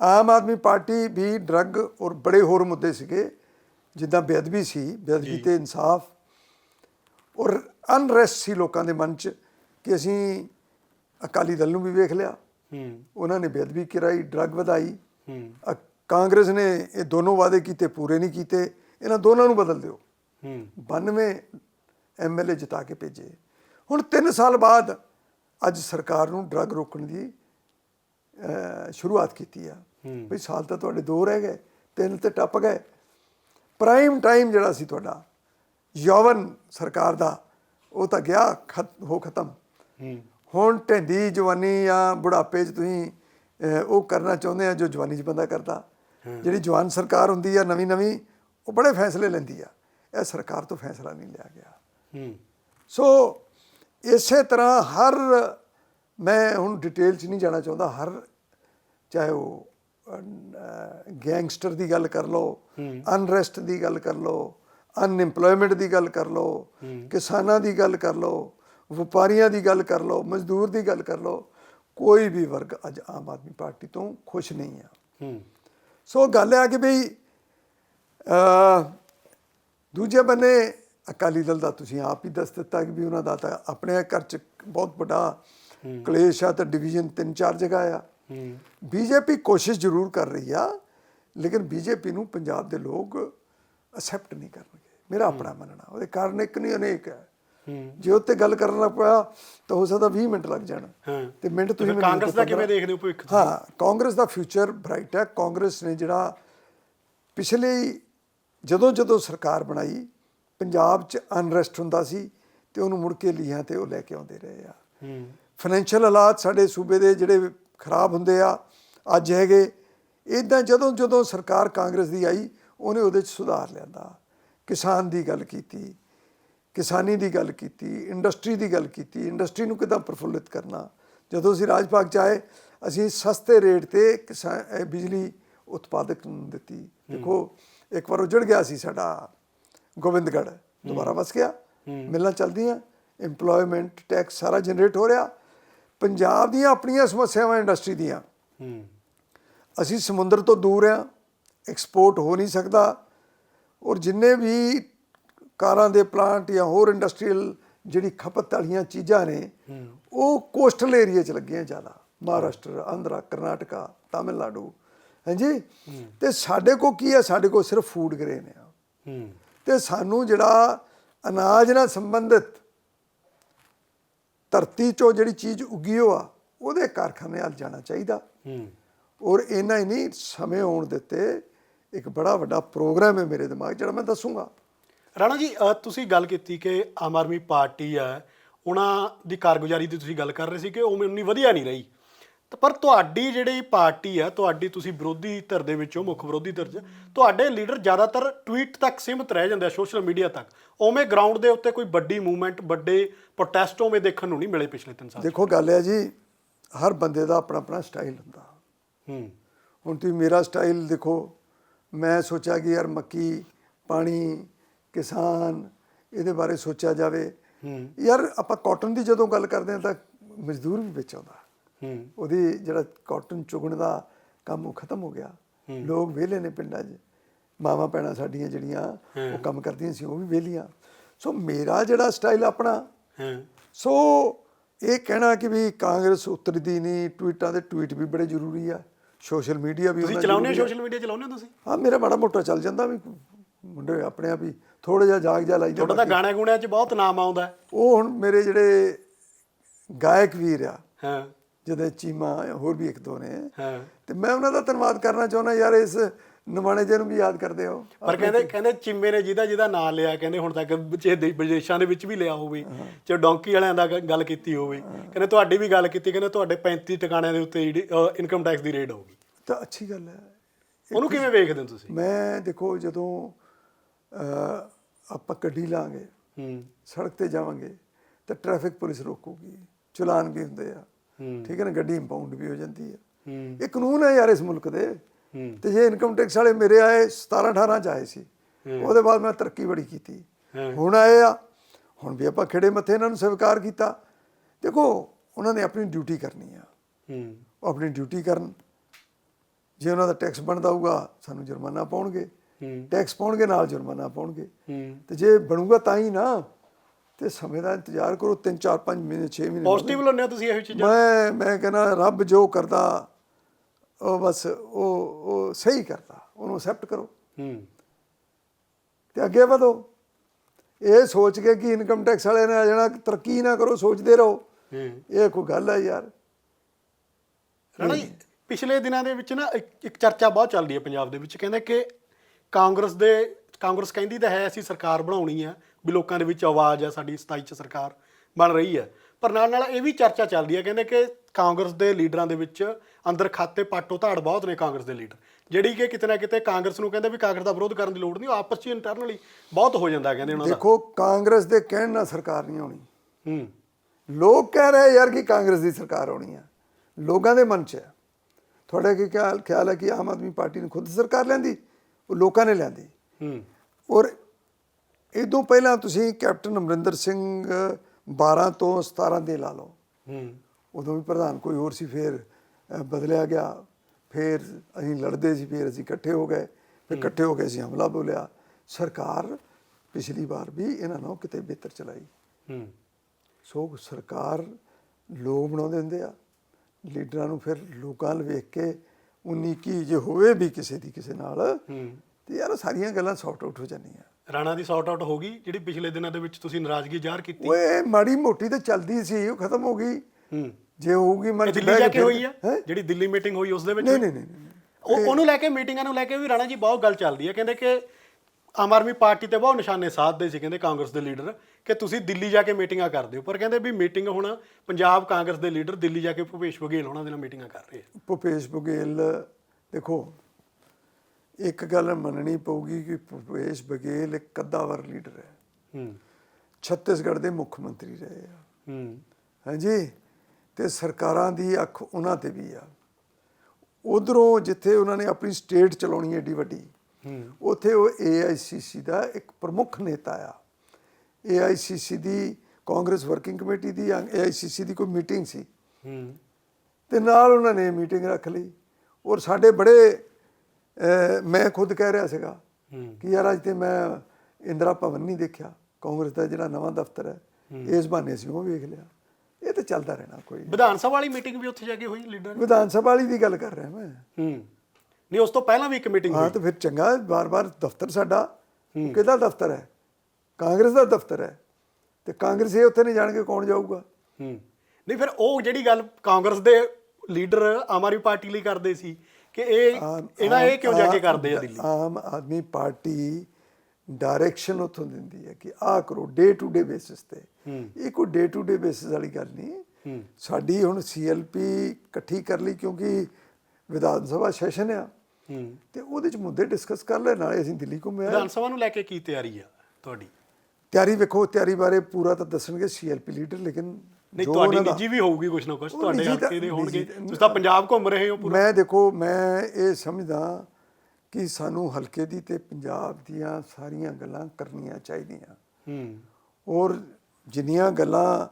ਆਮ ਆਦਮੀ ਪਾਰਟੀ ਵੀ ਡਰੱਗ ਔਰ ਬੜੇ ਹੋਰ ਮੁੱਦੇ ਸੀਗੇ ਜਿੱਦਾਂ ਬੇਅਦਬੀ ਸੀ ਬੇਅਦਬੀ ਤੇ ਇਨਸਾਫ ਔਰ ਅਨਰੈਸਟ ਸੀ ਲੋਕਾਂ ਦੇ ਮਨ 'ਚ ਕਿ ਅਸੀਂ ਅਕਾਲੀ ਦਲ ਨੂੰ ਵੀ ਵੇਖ ਲਿਆ। ਹੂੰ। ਉਹਨਾਂ ਨੇ ਬੇਅਦਬੀ ਕਰਾਈ ਡਰੱਗ ਵਧਾਈ। ਹੂੰ। ਕਾਂਗਰਸ ਨੇ ਇਹ ਦੋਨੋਂ ਵਾਅਦੇ ਕੀਤੇ ਪੂਰੇ ਨਹੀਂ ਕੀਤੇ। ਇਹਨਾਂ ਦੋਨਾਂ ਨੂੰ ਬਦਲ ਦਿਓ। ਹੂੰ। 92 ਐਮਐਲਏ ਜਿਤਾ ਕੇ ਭੇਜੇ। ਹੁਣ 3 ਸਾਲ ਬਾਅਦ ਅੱਜ ਸਰਕਾਰ ਨੂੰ ਡਰੱਗ ਰੋਕਣ ਦੀ ਸ਼ੁਰੂਆਤ ਕੀਤੀ ਆ। ਵੀ ਸਾਲ ਤਾਂ ਤੁਹਾਡੇ ਦੋ ਰਹਿ ਗਏ ਤਿੰਨ ਤੇ ਟੱਪ ਗਏ। ਪ੍ਰਾਈਮ ਟਾਈਮ ਜਿਹੜਾ ਸੀ ਤੁਹਾਡਾ ਯੌਵਨ ਸਰਕਾਰ ਦਾ ਉਹ ਤਾਂ ਗਿਆ ਖਤ ਹੋ ਖਤਮ। ਹੁਣ ਢੈਂਦੀ ਜਵਾਨੀ ਜਾਂ ਬੁਢਾਪੇ 'ਚ ਤੁਸੀਂ ਉਹ ਕਰਨਾ ਚਾਹੁੰਦੇ ਆ ਜੋ ਜਵਾਨੀ 'ਚ ਬੰਦਾ ਕਰਦਾ। ਜਿਹੜੀ ਜਵਾਨ ਸਰਕਾਰ ਹੁੰਦੀ ਆ ਨਵੀਂ ਨਵੀਂ ਉਹ ਬੜੇ ਫੈਸਲੇ ਲੈਂਦੀ ਆ। ਇਹ ਸਰਕਾਰ ਤੋਂ ਫੈਸਲਾ ਨਹੀਂ ਲਿਆ ਗਿਆ। ਹੂੰ। ਸੋ ਇਸੇ ਤਰ੍ਹਾਂ ਹਰ ਮੈਂ ਹੁਣ ਡਿਟੇਲ 'ਚ ਨਹੀਂ ਜਾਣਾ ਚਾਹੁੰਦਾ ਹਰ ਚਾਹੇ ਉਹ ਗੈਂਗਸਟਰ ਦੀ ਗੱਲ ਕਰ ਲਓ ਅਨਰੈਸਟ ਦੀ ਗੱਲ ਕਰ ਲਓ ਅਨਇੰਪਲੋਇਮੈਂਟ ਦੀ ਗੱਲ ਕਰ ਲਓ ਕਿਸਾਨਾਂ ਦੀ ਗੱਲ ਕਰ ਲਓ ਵਪਾਰੀਆਂ ਦੀ ਗੱਲ ਕਰ ਲਓ ਮਜ਼ਦੂਰ ਦੀ ਗੱਲ ਕਰ ਲਓ ਕੋਈ ਵੀ ਵਰਗ ਅੱਜ ਆਮ ਆਦਮੀ ਪਾਰਟੀ ਤੋਂ ਖੁਸ਼ ਨਹੀਂ ਆ। ਹੂੰ। ਸੋ ਗੱਲ ਆ ਕਿ ਭਈ ਦੂਜੇ ਬੰਨੇ ਅਕਾਲੀ ਦਲ ਦਾ ਤੁਸੀਂ ਆਪ ਹੀ ਦੱਸ ਦਿੱਤਾ ਕਿ ਵੀ ਉਹਨਾਂ ਦਾ ਤਾਂ ਆਪਣੇ ਘਰ ਚ ਬਹੁਤ ਵੱਡਾ ਕਲੇਸ਼ ਆ ਤੇ ਡਿਵੀਜ਼ਨ ਤਿੰਨ ਚਾਰ ਜਗ੍ਹਾ ਆ। ਬੀਜੇਪੀ ਕੋਸ਼ਿਸ਼ ਜ਼ਰੂਰ ਕਰ ਰਹੀ ਆ ਲੇਕਿਨ ਬੀਜੇਪੀ ਨੂੰ ਪੰਜਾਬ ਦੇ ਲੋਕ ਅਸੈਪਟ ਨਹੀਂ ਕਰਨਗੇ। ਮੇਰਾ ਆਪਣਾ ਮੰਨਣਾ ਉਹਦੇ ਕਾਰਨ ਇੱਕ ਨਹੀਂ ਅਨੇਕ ਹੈ ਜੇ ਉੱਤੇ ਗੱਲ ਕਰਨ ਲੱਗ ਪਿਆ ਤਾਂ ਹੋ ਸਕਦਾ 20 ਮਿੰਟ ਲੱਗ ਜਾਣ। ਤੇ ਮਿੰਟ ਤੁਸੀਂ ਕਾਂਗਰਸ ਦਾ ਕਿਵੇਂ ਦੇਖਦੇ ਹੋ ਭਵਿੱਖ ਹਾਂ ਕਾਂਗਰਸ ਦਾ ਫਿਊਚਰ ਬ੍ਰਾਈਟ ਹੈ ਕਾਂਗਰਸ ਨੇ ਜਿਹੜਾ ਪਿਛਲੇ ਜਦੋਂ ਜਦੋਂ ਸਰਕਾਰ ਬਣਾਈ ਪੰਜਾਬ 'ਚ ਅਨਰੈਸਟ ਹੁੰਦਾ ਸੀ ਤੇ ਉਹਨੂੰ ਮੁੜ ਕੇ ਲੀਹਾਂ ਤੇ ਉਹ ਲੈ ਕੇ ਆਉਂਦੇ ਰਹੇ ਆ। ਹੂੰ। ਫਾਈਨੈਂਸ਼ੀਅਲ ਹਾਲਾਤ ਸਾਡੇ ਸੂਬੇ ਦੇ ਜਿਹੜੇ ਖਰਾਬ ਹੁੰਦੇ ਆ ਅੱਜ ਹੈਗੇ ਇਦਾਂ ਜਦੋਂ ਜਦੋਂ ਸਰਕਾਰ ਕਾਂਗਰਸ ਦੀ ਆਈ ਉਹਨੇ ਉਹਦੇ 'ਚ ਸੁਧਾਰ ਲਿਆਂਦਾ। ਕਿਸਾਨ ਦੀ ਗੱਲ ਕੀਤੀ ਕਿਸਾਨੀ ਦੀ ਗੱਲ ਕੀਤੀ ਇੰਡਸਟਰੀ ਦੀ ਗੱਲ ਕੀਤੀ ਇੰਡਸਟਰੀ ਨੂੰ ਕਿਦਾਂ ਪ੍ਰਫੁੱਲਿਤ ਕਰਨਾ। ਜਦੋਂ ਅਸੀਂ ਰਾਜ ਭਾਗ ਚ ਆਏ ਅਸੀਂ ਸਸਤੇ ਰੇਟ ਤੇ ਬਿਜਲੀ ਉਤਪਾਦਕ ਨੂੰ ਦਿੱਤੀ। ਦੇਖੋ ਇੱਕ ਵਾਰ ਉਜੜ ਗਿਆ ਸੀ ਸਾਡਾ ਗੋਬਿੰਦਗੜ੍ਹ ਦੁਬਾਰਾ ਵਸ ਗਿਆ। ਮਿਲਾਂ ਚੱਲਦੀਆਂ EMPLOYMENT ਟੈਕਸ ਸਾਰਾ ਜਨਰੇਟ ਹੋ ਰਿਹਾ। ਪੰਜਾਬ ਦੀਆਂ ਆਪਣੀਆਂ ਸਮੱਸਿਆਵਾਂ ਇੰਡਸਟਰੀ ਦੀਆਂ। ਅਸੀਂ ਸਮੁੰਦਰ ਤੋਂ ਦੂਰ ਆ ਐਕਸਪੋਰਟ ਹੋ ਨਹੀਂ ਸਕਦਾ। ਔਰ ਜਿੰਨੇ ਵੀ ਕਾਰਾਂ ਦੇ ਪਲਾਂਟ ਜਾਂ ਹੋਰ ਇੰਡਸਟਰੀਅਲ ਜਿਹੜੀ ਖਪਤ ਵਾਲੀਆਂ ਚੀਜ਼ਾਂ ਨੇ ਉਹ ਕੋਸਟਲ ਏਰੀਆ 'ਚ ਲੱਗੀਆਂ ਜ਼ਿਆਦਾ। ਮਹਾਰਾਸ਼ਟਰ ਆਂਧਰਾ ਕਰਨਾਟਕਾ ਤਾਮਿਲਨਾਡੂ। ਹਾਂਜੀ? ਤੇ ਸਾਡੇ ਕੋ ਕੀ ਹੈ ਸਾਡੇ ਕੋ ਸਿਰਫ ਫੂਡ ਗ੍ਰੇਨ ਆ। ਹੂੰ। ਤੇ ਸਾਨੂੰ ਜਿਹੜਾ ਅਨਾਜ ਨਾਲ ਸੰਬੰਧਿਤ ਧਰਤੀ 'ਚੋਂ ਜਿਹੜੀ ਚੀਜ਼ ਉਗੀ ਹੋ ਆ ਉਹਦੇ ਕਾਰਖਾਨੇ ਵੱਲ ਜਾਣਾ ਚਾਹੀਦਾ। ਹੂੰ। ਔਰ ਇਹਨਾਂ ਹੀ ਨਹੀਂ ਸਮੇਂ ਆਉਣ ਦਿੱਤੇ ਇੱਕ ਬੜਾ ਵੱਡਾ ਪ੍ਰੋਗਰਾਮ ਹੈ ਮੇਰੇ ਦਿਮਾਗ 'ਚ, ਜਿਹੜਾ ਮੈਂ ਦੱਸੂਗਾ। ਰਾਣਾ ਜੀ ਤੁਸੀਂ ਗੱਲ ਕੀਤੀ ਕਿ ਆਮ ਆਦਮੀ ਪਾਰਟੀ ਆ ਉਹਨਾਂ ਦੀ ਕਾਰਗੁਜ਼ਾਰੀ ਦੀ ਤੁਸੀਂ ਗੱਲ ਕਰ ਰਹੇ ਸੀ ਕਿ ਉਹ ਮੈਨੂੰ ਵਧੀਆ ਨਹੀਂ ਰਹੀ। ਪਰ ਤੁਹਾਡੀ ਜਿਹੜੀ ਪਾਰਟੀ ਆ ਤੁਹਾਡੀ ਤੁਸੀਂ ਵਿਰੋਧੀ ਧਿਰ ਦੇ ਵਿੱਚੋਂ ਮੁੱਖ ਵਿਰੋਧੀ ਧਿਰ 'ਚ ਤੁਹਾਡੇ ਲੀਡਰ ਜ਼ਿਆਦਾਤਰ ਟਵੀਟ ਤੱਕ ਸੀਮਿਤ ਰਹਿ ਜਾਂਦੇ ਆ ਸੋਸ਼ਲ ਮੀਡੀਆ ਤੱਕ। ਉਵੇਂ ਗਰਾਊਂਡ ਦੇ ਉੱਤੇ ਕੋਈ ਵੱਡੀ ਮੂਵਮੈਂਟ ਵੱਡੇ ਪ੍ਰੋਟੈਸਟ ਉਵੇਂ ਦੇਖਣ ਨੂੰ ਨਹੀਂ ਮਿਲੇ ਪਿਛਲੇ 3 ਸਾਲ ਦੇਖੋ ਗੱਲ ਹੈ ਜੀ ਹਰ ਬੰਦੇ ਦਾ ਆਪਣਾ ਆਪਣਾ ਸਟਾਈਲ ਹੁੰਦਾ। ਹੂੰ। ਹੁਣ ਤੁਸੀਂ ਮੇਰਾ ਸਟਾਈਲ ਦੇਖੋ ਮੈਂ ਸੋਚਿਆ ਕਿ ਯਾਰ ਮੱਕੀ ਪਾਣੀ ਕਿਸਾਨ ਇਹਦੇ ਬਾਰੇ ਸੋਚਿਆ ਜਾਵੇ। ਯਾਰ ਆਪਾਂ ਕਾਟਨ ਦੀ ਜਦੋਂ ਗੱਲ ਕਰਦੇ ਹਾਂ ਤਾਂ ਮਜ਼ਦੂਰ ਵੀ ਵਿੱਚ ਆਉਂਦਾ। ਉਹਦੀ ਜਿਹੜਾ ਕਾਟਨ ਚੁਗਣ ਦਾ ਕੰਮ ਉਹ ਖਤਮ ਹੋ ਗਿਆ। ਲੋਕ ਵਿਹਲੇ ਨੇ ਪਿੰਡਾਂ 'ਚ। ਮਾਵਾਂ ਭੈਣਾਂ ਸਾਡੀਆਂ ਜਿਹੜੀਆਂ ਉਹ ਕੰਮ ਕਰਦੀਆਂ ਸੀ ਉਹ ਵੀ ਵਿਹਲੀਆਂ। ਸੋ ਮੇਰਾ ਜਿਹੜਾ ਸਟਾਈਲ ਆਪਣਾ ਹਾਂ। ਸੋ ਇਹ ਕਹਿਣਾ ਕਿ ਵੀ ਕਾਂਗਰਸ ਉਤਰਦੀ ਨਹੀਂ ਟਵੀਟਾਂ ਦੇ ਟਵੀਟ ਵੀ ਬੜੇ ਜ਼ਰੂਰੀ ਆ। ਸੋਸ਼ਲ ਮੀਡੀਆ ਵੀ ਤੁਸੀਂ ਚਲਾਉਂਦੇ ਹੋ। ਸੋਸ਼ਲ ਮੀਡੀਆ ਚਲਾਉਂਦੇ ਹੋ ਤੁਸੀਂ? ਹਾਂ ਮੇਰਾ ਮਾੜਾ ਮੋਟਾ ਚੱਲ ਜਾਂਦਾ ਵੀ ਮੁੰਡੇ ਆਪਣੇ ਆਪ ਹੀ ਥੋੜਾ ਜਿਹਾ ਜਾਗ ਜਾ ਲਾਈਦਾ ਤੁਹਾਡਾ ਤਾਂ ਗਾਣਾ ਗੁਣਿਆਂ 'ਚ ਬਹੁਤ ਨਾਮ ਆਉਂਦਾ। ਉਹ ਹੁਣ ਮੇਰੇ ਜਿਹੜੇ ਗਾਇਕ ਵੀਰ ਆ ਹਾਂ। ਜਿਹਦੇ ਚੀਮਾ ਹੋਰ ਵੀ ਇੱਕ ਦੋ ਨੇ ਹਾਂ। ਤੇ ਮੈਂ ਉਹਨਾਂ ਦਾ ਧੰਨਵਾਦ ਕਰਨਾ ਚਾਹੁੰਦਾ ਯਾਰ ਇਸ ਨਿਮਾਣੇ ਜੇ ਨੂੰ ਵੀ ਯਾਦ ਕਰਦੇ ਹੋ। ਪਰ ਕਹਿੰਦੇ ਕਹਿੰਦੇ ਚਿੰਮੇ ਨੇ ਜਿਹਦਾ ਜਿਹਦਾ ਨਾਂ ਲਿਆ ਕਹਿੰਦੇ ਹੁਣ ਤੱਕ ਜੇ ਵਿਦੇਸ਼ਾਂ ਦੇ ਵਿੱਚ ਵੀ ਲਿਆ ਹੋਵੇ ਜੇ ਡੌਂਕੀ ਵਾਲਿਆਂ ਦਾ ਗੱਲ ਕੀਤੀ ਹੋਵੇ ਕਹਿੰਦੇ ਤੁਹਾਡੀ ਵੀ ਗੱਲ ਕੀਤੀ ਕਹਿੰਦੇ ਤੁਹਾਡੇ 35 ਟਿਕਾਣਿਆਂ ਦੇ ਉੱਤੇ ਇਨਕਮ ਟੈਕਸ ਦੀ ਰੇਡ ਹੋਊਗੀ। ਤਾਂ ਅੱਛੀ ਗੱਲ ਹੈ। ਉਹਨੂੰ ਕਿਵੇਂ ਵੇਖਦੇ ਹੋ ਤੁਸੀਂ? ਮੈਂ ਦੇਖੋ ਜਦੋਂ ਆਪਾਂ ਗੱਡੀ ਲਾਂਗੇ ਹੂੰ। ਸੜਕ ਤੇ ਜਾਵਾਂਗੇ ਤਾਂ ਟ੍ਰੈਫਿਕ ਪੁਲਿਸ ਰੋਕੂਗੀ ਚਲਾਨ ਵੀ ਹੁੰਦੇ ਆ। ਠੀਕ ਹੈ ਨਾ ਗੱਡੀ ਇੰਪਾਊਂਡ ਵੀ ਹੋ ਜਾਂਦੀ ਹੈ। ਇਹ ਕਾਨੂੰਨ ਹੈ ਯਾਰ ਇਸ ਮੁਲਕ ਦੇ। ਤੇ ਜੇ ਇਨਕਮ ਟੈਕਸ ਵਾਲੇ ਮੇਰੇ ਆਏ 17 18 ਚ ਆਏ ਸੀ। ਉਹਦੇ ਬਾਅਦ ਮੈਂ ਤਰੱਕੀ ਬੜੀ ਕੀਤੀ। ਹੁਣ ਆਏ ਆ। ਹੁਣ ਵੀ ਆਪਾਂ ਖੜੇ ਮੱਥੇ ਇਹਨਾਂ ਨੂੰ ਸਵੀਕਾਰ ਕੀਤਾ। ਦੇਖੋ ਉਹਨਾਂ ਨੇ ਆਪਣੀ ਡਿਊਟੀ ਕਰਨੀ ਆ। ਹੂੰ। ਆਪਣੀ ਡਿਊਟੀ ਕਰਨ। ਜੇ ਉਹਨਾਂ ਦਾ ਟੈਕਸ ਬਣਦਾ ਹੋਊਗਾ ਸਾਨੂੰ ਜੁਰਮਾਨਾ ਪਾਉਣਗੇ। ਹੂੰ। ਟੈਕਸ ਪਾਉਣਗੇ ਨਾਲ ਜੁਰਮਾਨਾ ਪਾਉਣਗੇ। ਹੂੰ। ਤੇ ਜੇ ਬਣੂਗਾ ਤਾਂ ਹੀ ਨਾ ਤੇ ਸਮੇਂ ਦਾ ਇੰਤਜ਼ਾਰ ਕਰੋ 3 4 5 ਮਹੀਨੇ 6 ਮਹੀਨੇ ਪੋਜ਼ਿਟਿਵ ਹੋ ਤੁਸੀਂ ਇਹੋ ਚੀਜ਼ਾਂ? ਮੈਂ ਮੈਂ ਕਹਿੰਦਾ ਰੱਬ ਜੋ ਕਰਦਾ ਉਹ ਬਸ ਉਹ ਉਹ ਸਹੀ ਕਰਦਾ ਉਹਨੂੰ ਅਸੈਪਟ ਕਰੋ। ਹੂੰ। ਤੇ ਅੱਗੇ ਵਧੋ। ਇਹ ਸੋਚ ਕੇ ਕਿ ਇਨਕਮ ਟੈਕਸ ਵਾਲੇ ਨੇ ਆ ਜਾਣਾ ਤਰੱਕੀ ਨਾ ਕਰੋ ਸੋਚਦੇ ਰਹੋ। ਇਹ ਕੋਈ ਗੱਲ ਹੈ ਯਾਰ। ਰਾਣਾ ਪਿਛਲੇ ਦਿਨਾਂ ਦੇ ਵਿੱਚ ਨਾ ਇੱਕ ਚਰਚਾ ਬਹੁਤ ਚੱਲਦੀ ਹੈ ਪੰਜਾਬ ਦੇ ਵਿੱਚ। ਕਹਿੰਦੇ ਕਿ ਕਾਂਗਰਸ ਦੇ ਕਾਂਗਰਸ ਕਹਿੰਦੀ ਤਾਂ ਹੈ ਅਸੀਂ ਸਰਕਾਰ ਬਣਾਉਣੀ ਆ। ਵੀ ਲੋਕਾਂ ਦੇ ਵਿੱਚ ਆਵਾਜ਼ ਆ ਸਾਡੀ 27 ਚ ਸਰਕਾਰ ਬਣ ਰਹੀ ਹੈ। ਪਰ ਨਾਲ ਨਾਲ ਇਹ ਵੀ ਚਰਚਾ ਚੱਲਦੀ ਹੈ ਕਹਿੰਦੇ ਕਿ ਕਾਂਗਰਸ ਦੇ ਲੀਡਰਾਂ ਦੇ ਵਿੱਚ ਅੰਦਰ ਖਾਤੇ ਪਾਟੋ ਧਾੜ ਬਹੁਤ ਨੇ ਕਾਂਗਰਸ ਦੇ ਲੀਡਰ। ਜਿਹੜੀ ਕਿ ਕਿਤੇ ਨਾ ਕਿਤੇ ਕਾਂਗਰਸ ਨੂੰ ਕਹਿੰਦੇ ਵੀ ਕਾਂਗਰਸ ਦਾ ਵਿਰੋਧ ਕਰਨ ਦੀ ਲੋੜ ਨਹੀਂ ਉਹ ਆਪਸ 'ਚ ਇੰਟਰਨਲੀ ਬਹੁਤ ਹੋ ਜਾਂਦਾ ਕਹਿੰਦੇ ਉਹਨਾਂ ਦਾ। ਦੇਖੋ ਕਾਂਗਰਸ ਦੇ ਕਹਿਣ ਨਾਲ ਸਰਕਾਰ ਨਹੀਂ ਆਉਣੀ। ਹੂੰ। ਲੋਕ ਕਹਿ ਰਹੇ ਯਾਰ ਕਿ ਕਾਂਗਰਸ ਦੀ ਸਰਕਾਰ ਆਉਣੀ ਆ ਲੋਕਾਂ ਦੇ ਮਨ 'ਚ ਹੈ। ਤੁਹਾਡਾ ਕੀ ਖਿਆਲ ਖਿਆਲ ਹੈ ਕਿ ਆਮ ਆਦਮੀ ਪਾਰਟੀ ਨੇ ਖੁਦ ਸਰਕਾਰ ਲੈਂਦੀ? ਉਹ ਲੋਕਾਂ ਨੇ ਲੈਂਦੀ। ਹੂੰ। ਔਰ ਇਦੋਂ ਪਹਿਲਾਂ ਤੁਸੀਂ ਕੈਪਟਨ ਅਮਰਿੰਦਰ ਸਿੰਘ 12 ਤੋਂ 17 ਦੇ ਲਾ ਲਓ। ਹੂੰ। ਉਦੋਂ ਵੀ ਪ੍ਰਧਾਨ ਕੋਈ ਹੋਰ ਸੀ ਫਿਰ ਬਦਲਿਆ ਗਿਆ। ਫਿਰ ਅਸੀਂ ਲੜਦੇ ਸੀ ਫਿਰ ਅਸੀਂ ਇਕੱਠੇ ਹੋ ਗਏ। ਫਿਰ ਇਕੱਠੇ ਹੋ ਕੇ ਅਸੀਂ ਹਮਲਾ ਬੋਲਿਆ। ਸਰਕਾਰ ਪਿਛਲੀ ਵਾਰ ਵੀ ਇਹਨਾਂ ਨੂੰ ਕਿਤੇ ਬਿਹਤਰ ਚਲਾਈ। ਹੂੰ। ਸੋ ਸਰਕਾਰ ਲੋਕ ਬਣਾਉਂਦੇ ਹੁੰਦੇ ਆ। ਲੀਡਰਾਂ ਨੂੰ ਫਿਰ ਲੋਕਾਂ ਨੂੰ ਵੇਖ ਕੇ ਉਨੀ ਕੀ ਜੇ ਹੋਵੇ ਵੀ ਕਿਸੇ ਦੀ ਕਿਸੇ ਨਾਲ ਹੂੰ। ਤੇ ਯਾਰ ਸਾਰੀਆਂ ਗੱਲਾਂ ਸੌਟ ਆਊਟ ਹੋ ਜਾਂਦੀਆਂ। ਰਾਣਾ ਦੀ ਸੌਟ ਆਊਟ ਹੋ ਗਈ ਜਿਹੜੀ ਪਿਛਲੇ ਦਿਨਾਂ ਦੇ ਵਿੱਚ ਤੁਸੀਂ ਨਾਰਾਜ਼ਗੀ ਜ਼ਾਹਰ ਕੀਤੀ? ਓਏ ਮਾੜੀ ਮੋਟੀ ਤੇ ਚੱਲਦੀ ਸੀ ਉਹ ਖਤਮ ਹੋ ਗਈ। ਹੂੰ। ਜੇ ਹੋਊਗੀ ਇਹ ਚ ਦਿੱਲੀ ਜਾ ਕੇ ਹੋਈ ਆ? ਜਿਹੜੀ ਦਿੱਲੀ ਮੀਟਿੰਗ ਹੋਈ ਉਸ ਦੇ ਵਿੱਚ? ਨਹੀਂ ਨਹੀਂ ਨਹੀਂ। ਉਹ ਉਹਨੂੰ ਲੈ ਕੇ ਮੀਟਿੰਗਾਂ ਨੂੰ ਲੈ ਕੇ ਵੀ ਰਾਣਾ ਜੀ ਬਹੁਤ ਗੱਲ ਚੱਲਦੀ ਹੈ ਕਹਿੰਦੇ ਕਿ ਆਮ ਆਦਮੀ ਪਾਰਟੀ ਤੇ ਬਹੁਤ ਨਿਸ਼ਾਨੇ ਸਾਧਦੇ ਸੀ ਕਹਿੰਦੇ ਕਾਂਗਰਸ ਦੇ ਲੀਡਰ ਕਿ ਤੁਸੀਂ ਦਿੱਲੀ ਜਾ ਕੇ ਮੀਟਿੰਗਾਂ ਕਰਦੇ ਹੋ। ਪਰ ਕਹਿੰਦੇ ਵੀ ਮੀਟਿੰਗ ਹੁਣ ਪੰਜਾਬ ਕਾਂਗਰਸ ਦੇ ਲੀਡਰ ਦਿੱਲੀ ਜਾ ਕੇ ਭੁਪੇਸ਼ ਬਘੇਲ ਉਹਨਾਂ ਦੇ ਨਾਲ ਮੀਟਿੰਗਾਂ ਕਰ ਰਹੇ ਆ। ਭੁਪੇਸ਼ ਬਘੇਲ ਦੇਖੋ ਇੱਕ ਗੱਲ ਮੰਨਣੀ ਪਊਗੀ ਕਿ ਭੁਪੇਸ਼ ਬਘੇਲ ਇੱਕ ਕੱਦਾਵਰ ਲੀਡਰ ਹੈ। ਹੂੰ। ਛੱਤੀਸਗੜ੍ਹ ਦੇ ਮੁੱਖ ਮੰਤਰੀ ਰਹੇ ਆ। ਹੂੰ। ਹਾਂਜੀ? ਤੇ ਸਰਕਾਰਾਂ ਦੀ ਅੱਖ ਉਹਨਾਂ ਤੇ ਵੀ ਆ। ਉਧਰੋਂ ਜਿੱਥੇ ਉਹਨਾਂ ਨੇ ਆਪਣੀ ਸਟੇਟ ਚਲਾਉਣੀ ਏਡੀ ਵੱਡੀ ਹੂੰ। ਉਥੇ ਉਹ AICC ਦਾ ਇੱਕ ਪ੍ਰਮੁੱਖ ਨੇਤਾ ਆ। AICC ਦੀ ਕਾਂਗਰਸ ਵਰਕਿੰਗ ਕਮੇਟੀ ਦੀ ਜਾਂ AICC ਦੀ ਕੋਈ ਮੀਟਿੰਗ ਸੀ। ਹੂੰ। ਤੇ ਨਾਲ ਉਹਨਾਂ ਨੇ ਮੀਟਿੰਗ ਰੱਖ ਲਈ। ਔਰ ਸਾਡੇ ਬੜੇ ਮੈਂ ਖੁਦ ਕਹਿ ਰਿਹਾ ਸੀਗਾ ਹੂੰ। ਕਿ ਯਾਰ ਅੱਜ ਤੇ ਮੈਂ ਇੰਦਰਾ ਭਵਨ ਨਹੀਂ ਦੇਖਿਆ ਕਾਂਗਰਸ ਦਾ ਜਿਹੜਾ ਨਵਾਂ ਦਫ਼ਤਰ ਹੈ ਇਸ ਬਹਾਨੇ ਅਸੀਂ ਉਹ ਵੇਖ ਲਿਆ। ਇਹ ਤਾਂ ਚੱਲਦਾ ਰਹਿਣਾ ਕੋਈ। ਵਿਧਾਨ ਸਭਾ ਵਾਲੀ ਮੀਟਿੰਗ ਵੀ ਉੱਥੇ ਜਾ ਕੇ ਹੋਈ ਲੀਡਰ ਵਿਧਾਨ ਸਭਾ ਵਾਲੀ ਦੀ ਗੱਲ ਕਰ ਰਿਹਾ ਮੈਂ। ਹੂੰ। ਨਹੀਂ ਉਸ ਤੋਂ ਪਹਿਲਾਂ ਵੀ ਇੱਕ ਮੀਟਿੰਗ ਹਾਂ ਹੋਈ। ਤਾਂ ਫਿਰ ਚੰਗਾ ਬਾਰ-ਬਾਰ ਦਫ਼ਤਰ ਸਾਡਾ। ਕਿਹਦਾ ਦਫ਼ਤਰ ਹੈ? ਕਾਂਗਰਸ ਦਾ ਦਫ਼ਤਰ ਹੈ। ਤੇ ਕਾਂਗਰਸ ਇਹ ਉੱਥੇ ਨਹੀਂ ਜਾਣ ਕੇ ਕੌਣ ਜਾਊਗਾ। ਹੂੰ। ਨਹੀਂ ਫਿਰ ਉਹ ਜਿਹੜੀ ਗੱਲ ਕਾਂਗਰਸ ਦੇ ਲੀਡਰ ਆਮ ਆਦਮੀ ਪਾਰਟੀ ਲਈ ਕਰਦੇ ਸੀ ਕਿ ਇਹ ਇਹਨਾਂ ਇਹ ਕਿਉਂ ਜਾ ਕੇ ਕਰਦੇ ਆ ਦਿੱਲੀ? ਆਮ ਆਦਮੀ ਪਾਰਟੀ ਡਾਇਰੈਕਸ਼ਨ ਉੱਥੋਂ ਦਿੰਦੀ ਹੈ ਕਿ ਆਹ ਕਰੋ ਡੇ ਟੂ ਡੇ ਬੇਸਿਸ ਤੇ। ਇਹ ਕੋਈ ਡੇ ਟੂ ਡੇ ਬੇਸਿਸ ਵਾਲੀ ਗੱਲ ਨਹੀਂ। ਸਾਡੀ ਹੁਣ ਸੀਐਲਪੀ ਇਕੱਠੀ ਕਰ ਲਈ ਕਿਉਂਕਿ ਵਿਧਾਨ ਸਭਾ ਸੈਸ਼ਨ ਆ। ਤੇ ਉਹਦੇ ਚ ਮੁੱਦੇ ਡਿਸਕਸ ਕਰ ਲੈ ਨਾਲੇ ਅਸੀਂ ਦਿੱਲੀ ਘੁੰਮੇ ਆਏ। ਵਿਧਾਨ ਸਭਾ ਨੂੰ ਲੈ ਕੇ ਕੀ ਤਿਆਰੀ ਆ ਤੁਹਾਡੀ? ਤਿਆਰੀ ਵੇਖੋ ਤਿਆਰੀ ਬਾਰੇ ਪੂਰਾ ਤਾਂ ਦੱਸਣਗੇ ਸੀਐਲਪੀ ਲੀਡਰ ਲੇਕਿਨ ਨਹੀਂ ਤੁਹਾਡੀ ਨਿੱਜੀ ਵੀ ਹੋਊਗੀ ਕੁਛ ਨਾ ਕੁਛ ਤੁਹਾਡੇ ਹਲਕੇ ਦੇ ਹੋਣਗੇ। ਤੁਸੀਂ ਤਾਂ ਪੰਜਾਬ ਘੁੰਮ ਰਹੇ ਹੋ ਪੂਰਾ। ਮੈਂ ਦੇਖੋ ਮੈਂ ਇਹ ਸਮਝਦਾ ਕਿ ਸਾਨੂੰ ਹਲਕੇ ਦੀ ਤੇ ਪੰਜਾਬ ਦੀਆਂ ਸਾਰੀਆਂ ਗੱਲਾਂ ਕਰਨੀਆਂ ਚਾਹੀਦੀਆਂ। ਹੂੰ। ਔਰ ਜਿੰਨੀਆਂ ਗੱਲਾਂ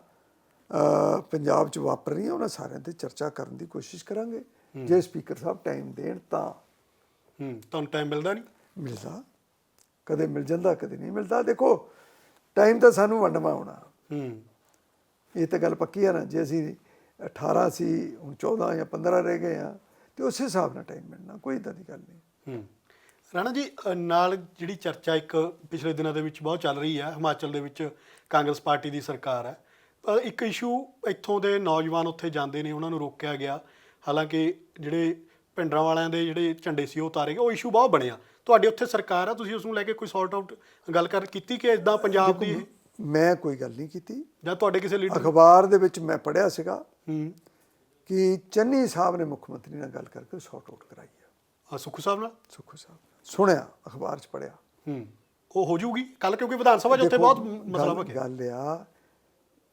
ਪੰਜਾਬ 'ਚ ਵਾਪਰ ਰਹੀਆਂ ਉਹਨਾਂ ਸਾਰਿਆਂ ਤੇ ਚਰਚਾ ਕਰਨ ਦੀ ਕੋਸ਼ਿਸ਼ ਕਰਾਂਗੇ। ਜੇ ਸਪੀਕਰ ਸਾਹਿਬ ਟਾਈਮ ਦੇਣ ਤਾਂ ਹੂੰ ਤੁਹਾਨੂੰ ਟਾਈਮ ਮਿਲਦਾ ਨਹੀਂ? ਮਿਲਦਾ। ਕਦੇ ਮਿਲ ਜਾਂਦਾ ਕਦੇ ਨਹੀਂ ਮਿਲਦਾ। ਦੇਖੋ ਟਾਈਮ ਤਾਂ ਸਾਨੂੰ ਵੰਡਵਾ ਆਉਣਾ ਹੂੰ। ਇਹ ਤਾਂ ਗੱਲ ਪੱਕੀ ਹੈ ਨਾ ਜੇ ਅਸੀਂ 18 ਸੀ ਹੁਣ 14 ਜਾਂ 15 ਰਹਿ ਗਏ ਆ ਤੇ ਉਸੇ ਹਿਸਾਬ ਨਾਲ ਟਾਈਮ ਮਿਲਣਾ ਕੋਈ ਇਦਾਂ ਦੀ ਗੱਲ ਨਹੀਂ। ਹੂੰ। ਰਾਣਾ ਜੀ ਨਾਲ ਜਿਹੜੀ ਚਰਚਾ ਇੱਕ ਪਿਛਲੇ ਦਿਨਾਂ ਦੇ ਵਿੱਚ ਬਹੁਤ ਚੱਲ ਰਹੀ ਹੈ ਹਿਮਾਚਲ ਦੇ ਵਿੱਚ ਕਾਂਗਰਸ ਪਾਰਟੀ ਦੀ ਸਰਕਾਰ ਹੈ ਇੱਕ ਇਸ਼ੂ ਇੱਥੋਂ ਦੇ ਨੌਜਵਾਨ ਉੱਥੇ ਜਾਂਦੇ ਨੇ ਉਹਨਾਂ ਨੂੰ ਰੋਕਿਆ ਗਿਆ। ਹਾਲਾਂਕਿ ਜਿਹੜੇ ਪਿੰਡਰਾਂ ਵਾਲਿਆਂ ਦੇ ਜਿਹੜੇ ਝੰਡੇ ਸੀ ਉਹ ਉਤਾਰੇ ਗਏ ਉਹ ਇਸ਼ੂ ਬਹੁਤ ਬਣਿਆ। ਤੁਹਾਡੀ ਉੱਥੇ ਸਰਕਾਰ ਆ ਤੁਸੀਂ ਉਸ ਨੂੰ ਲੈ ਕੇ ਕੋਈ ਸੌਰਟ ਆਊਟ ਗੱਲ ਕਰ ਕੀਤੀ ਕਿ ਇਦਾਂ ਪੰਜਾਬ ਦੀ ਮੈਂ ਕੋਈ ਗੱਲ ਨਹੀਂ ਕੀਤੀ। ਜਾਂ ਤੁਹਾਡੇ ਕਿਸੇ ਲੀਡਰ ਅਖਬਾਰ ਦੇ ਵਿੱਚ ਮੈਂ ਪੜਿਆ ਸੀਗਾ ਹੂੰ। ਕਿ ਚੰਨੀ ਸਾਹਿਬ ਨੇ ਮੁੱਖ ਮੰਤਰੀ ਨਾਲ ਗੱਲ ਕਰਕੇ ਸੌਟ ਆਊਟ ਕਰਾਈ ਆ। ਸੁਖੂ ਸਾਹਿਬ ਨਾਲ? ਸੁੱਖੂ ਸਾਹਿਬ ਸੁਣਿਆ ਅਖਬਾਰ 'ਚ ਪੜਿਆ ਹੂੰ। ਉਹ ਹੋ ਜਾਊਗੀ? ਕੱਲ ਕਿਉਂਕਿ ਵਿਧਾਨ ਸਭਾ 'ਚ ਉੱਥੇ ਬਹੁਤ ਮਸਲਾ ਭਖਿਆ ਗੱਲ ਆ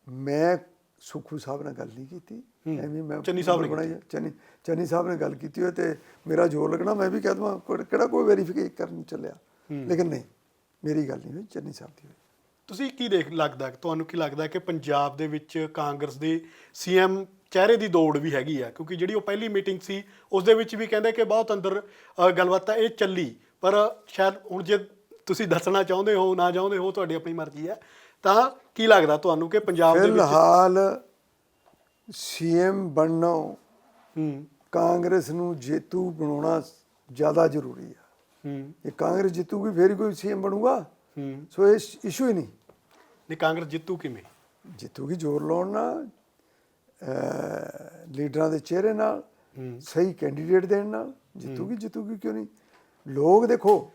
ਮੈਂ ਸੁੱਖੂ ਸਾਹਿਬ ਨਾਲ ਗੱਲ ਨਹੀਂ ਕੀਤੀ। ਐਵੇਂ ਮੈਂ ਚੰਨੀ ਸਾਹਿਬ ਨੇ ਬਣਾਈ। ਚੰਨੀ ਚੰਨੀ ਸਾਹਿਬ ਨੇ ਗੱਲ ਕੀਤੀ ਹੋਏ ਤੇ ਮੇਰਾ ਜ਼ੋਰ ਲੱਗਣਾ ਮੈਂ ਵੀ ਕਹਿ ਦਵਾਂ ਕਿਹੜਾ ਕੋਈ ਵੈਰੀਫਿਕੇਸ਼ਨ ਕਰਨ ਚੱਲਿਆ। ਲੇਕਿਨ ਨਹੀਂ ਮੇਰੀ ਗੱਲ ਨਹੀਂ ਹੋਈ ਚੰਨੀ ਸਾਹਿਬ ਦੀ ਹੋਈ। ਤੁਸੀਂ ਕੀ ਦੇਖ ਲੱਗਦਾ ਤੁਹਾਨੂੰ ਕੀ ਲੱਗਦਾ ਕਿ ਪੰਜਾਬ ਦੇ ਵਿੱਚ ਕਾਂਗਰਸ ਦੇ ਸੀਐਮ ਚਿਹਰੇ ਦੀ ਦੌੜ ਵੀ ਹੈਗੀ ਆ? ਕਿਉਂਕਿ ਜਿਹੜੀ ਉਹ ਪਹਿਲੀ ਮੀਟਿੰਗ ਸੀ ਉਸ ਦੇ ਵਿੱਚ ਵੀ ਕਹਿੰਦੇ ਕਿ ਬਹੁਤ ਅੰਦਰ ਅ, ਗੱਲਬਾਤ ਤਾਂ ਇਹ ਚੱਲੀ। ਪਰ ਸ਼ਾਇਦ ਹੁਣ ਜੇ ਤੁਸੀਂ ਦੱਸਣਾ ਚਾਹੁੰਦੇ ਹੋ ਨਾ ਚਾਹੁੰਦੇ ਹੋ ਤੁਹਾਡੀ ਆਪਣੀ ਮਰਜ਼ੀ ਹੈ। ਤਾਂ ਕੀ ਲੱਗਦਾ ਤੁਹਾਨੂੰ ਕਿ ਪੰਜਾਬ ਦੇ ਵਿੱਚ ਫਿਲਹਾਲ ਸੀਐਮ ਬਣਨਾ ਹੂੰ। ਕਾਂਗਰਸ ਨੂੰ ਜੇਤੂ ਬਣਾਉਣਾ ਜ਼ਿਆਦਾ ਜ਼ਰੂਰੀ ਆ। ਹੂੰ। ਇਹ ਕਾਂਗਰਸ ਜਿੱਤੂਗੀ ਫੇਰ ਹੀ ਕੋਈ ਸੀਐਮ ਬਣੂਗਾ? ਹੂੰ। ਸੋ ਇਹ ਇਸ਼ੂ ਹੀ ਨਹੀਂ। ਨਹੀਂ ਕਾਂਗਰਸ ਜਿੱਤੂ ਕਿਵੇਂ? ਜਿੱਤੂਗੀ ਜ਼ੋਰ ਲਾਉਣ ਨਾਲ ਲੀਡਰਾਂ ਦੇ ਚਿਹਰੇ ਨਾਲ ਸਹੀ ਕੈਂਡੀਡੇਟ ਦੇਣ ਨਾਲ ਜਿੱਤੂਗੀ ਜਿੱਤੂਗੀ ਕਿਉਂ ਨਹੀਂ? ਲੋਕ ਦੇਖੋ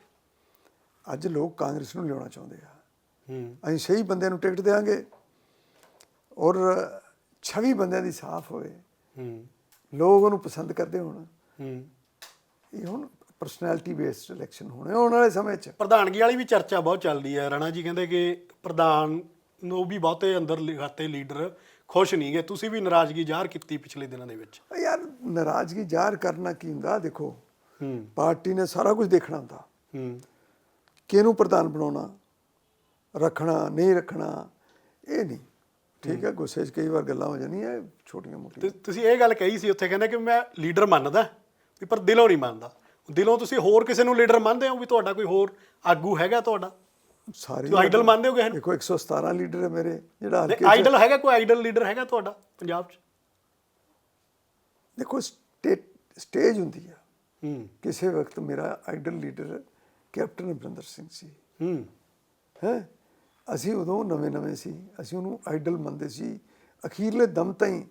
ਅੱਜ ਲੋਕ ਕਾਂਗਰਸ ਨੂੰ ਲਿਆਉਣਾ ਚਾਹੁੰਦੇ ਆ। ਹੂੰ। ਅਸੀਂ ਸਹੀ ਬੰਦਿਆਂ ਨੂੰ ਟਿਕਟ ਦੇਵਾਂਗੇ ਔਰ ਛਵੀ ਬੰਦਿਆਂ ਦੀ ਸਾਫ਼ ਹੋਵੇ। ਹੂੰ। ਲੋਕ ਉਹਨੂੰ ਪਸੰਦ ਕਰਦੇ ਹੋਣ। ਹੂੰ। ਇਹ ਹੁਣ ਪਰਸਨੈਲਿਟੀ ਬੇਸਡ ਇਲੈਕਸ਼ਨ ਹੋਣੇ ਆਉਣ ਵਾਲੇ ਸਮੇਂ 'ਚ। ਪ੍ਰਧਾਨਗੀ ਵਾਲੀ ਵੀ ਚਰਚਾ ਬਹੁਤ ਚੱਲਦੀ ਹੈ। ਰਾਣਾ ਜੀ ਕਹਿੰਦੇ ਕਿ ਪ੍ਰਧਾਨ ਨੂੰ ਵੀ ਬਹੁਤੇ ਅੰਦਰ ਲਿਖਾਤੇ ਲੀਡਰ ਖੁਸ਼ ਨਹੀਂਗੇ ਤੁਸੀਂ ਵੀ ਨਾਰਾਜ਼ਗੀ ਜ਼ਾਹਰ ਕੀਤੀ ਪਿਛਲੇ ਦਿਨਾਂ ਦੇ ਵਿੱਚ? ਯਾਰ ਨਾਰਾਜ਼ਗੀ ਜ਼ਾਹਰ ਕਰਨਾ ਕੀ ਹੁੰਦਾ? ਦੇਖੋ ਹੂੰ। ਪਾਰਟੀ ਨੇ ਸਾਰਾ ਕੁਝ ਦੇਖਣਾ ਹੁੰਦਾ। ਹੂੰ। ਕਿਹਨੂੰ ਪ੍ਰਧਾਨ ਬਣਾਉਣਾ? ਰੱਖਣਾ ਨਹੀਂ ਰੱਖਣਾ? ਇਹ ਨਹੀਂ। ਠੀਕ ਹੈ ਗੁੱਸੇ 'ਚ ਕਈ ਵਾਰ ਗੱਲਾਂ ਹੋ ਜਾਂਦੀਆਂ ਛੋਟੀਆਂ ਮੋਟੀਆਂ। ਤੁਸੀਂ ਇਹ ਗੱਲ ਕਹੀ ਸੀ ਉੱਥੇ ਕਹਿੰਦੇ ਕਿ ਮੈਂ ਲੀਡਰ ਮੰਨਦਾ ਪਰ ਦਿਲੋਂ ਨਹੀਂ ਮੰਨਦਾ। ਦਿਲੋਂ ਤੁਸੀਂ ਹੋਰ ਕਿਸੇ ਨੂੰ ਲੀਡਰ ਮੰਨਦੇ ਹੋ ਵੀ ਤੁਹਾਡਾ ਕੋਈ ਹੋਰ ਆਗੂ ਹੈਗਾ ਤੁਹਾਡਾ? ਸਾਰੇ ਤੁਸੀਂ ਆਈਡਲ ਮੰਨਦੇ ਹੋ ਕਿਸੇ ਨੂੰ? ਦੇਖੋ 117 ਲੀਡਰ ਹੈ ਮੇਰੇ ਜਿਹੜਾ ਹਲਕੇ 'ਚ ਆਈਡਲ ਹੈਗਾ ਕੋਈ ਆਈਡਲ ਲੀਡਰ ਹੈਗਾ ਤੁਹਾਡਾ ਪੰਜਾਬ 'ਚ? ਦੇਖੋ ਸਟੇਟ ਸਟੇਜ ਹੁੰਦੀ ਆ। ਹੂੰ। ਕਿਸੇ ਵਕਤ ਮੇਰਾ idol leader captain Amarinder Singh ਸੀ। ਹੂੰ। ਹੈ? ਅਸੀਂ ਉਦੋਂ ਨਵੇਂ ਨਵੇਂ ਸੀ। ਅਸੀਂ ਉਹਨੂੰ ਆਈਡਲ ਮੰਨਦੇ ਸੀ। ਅਖੀਰਲੇ ਦਮ ਤਾਈਂ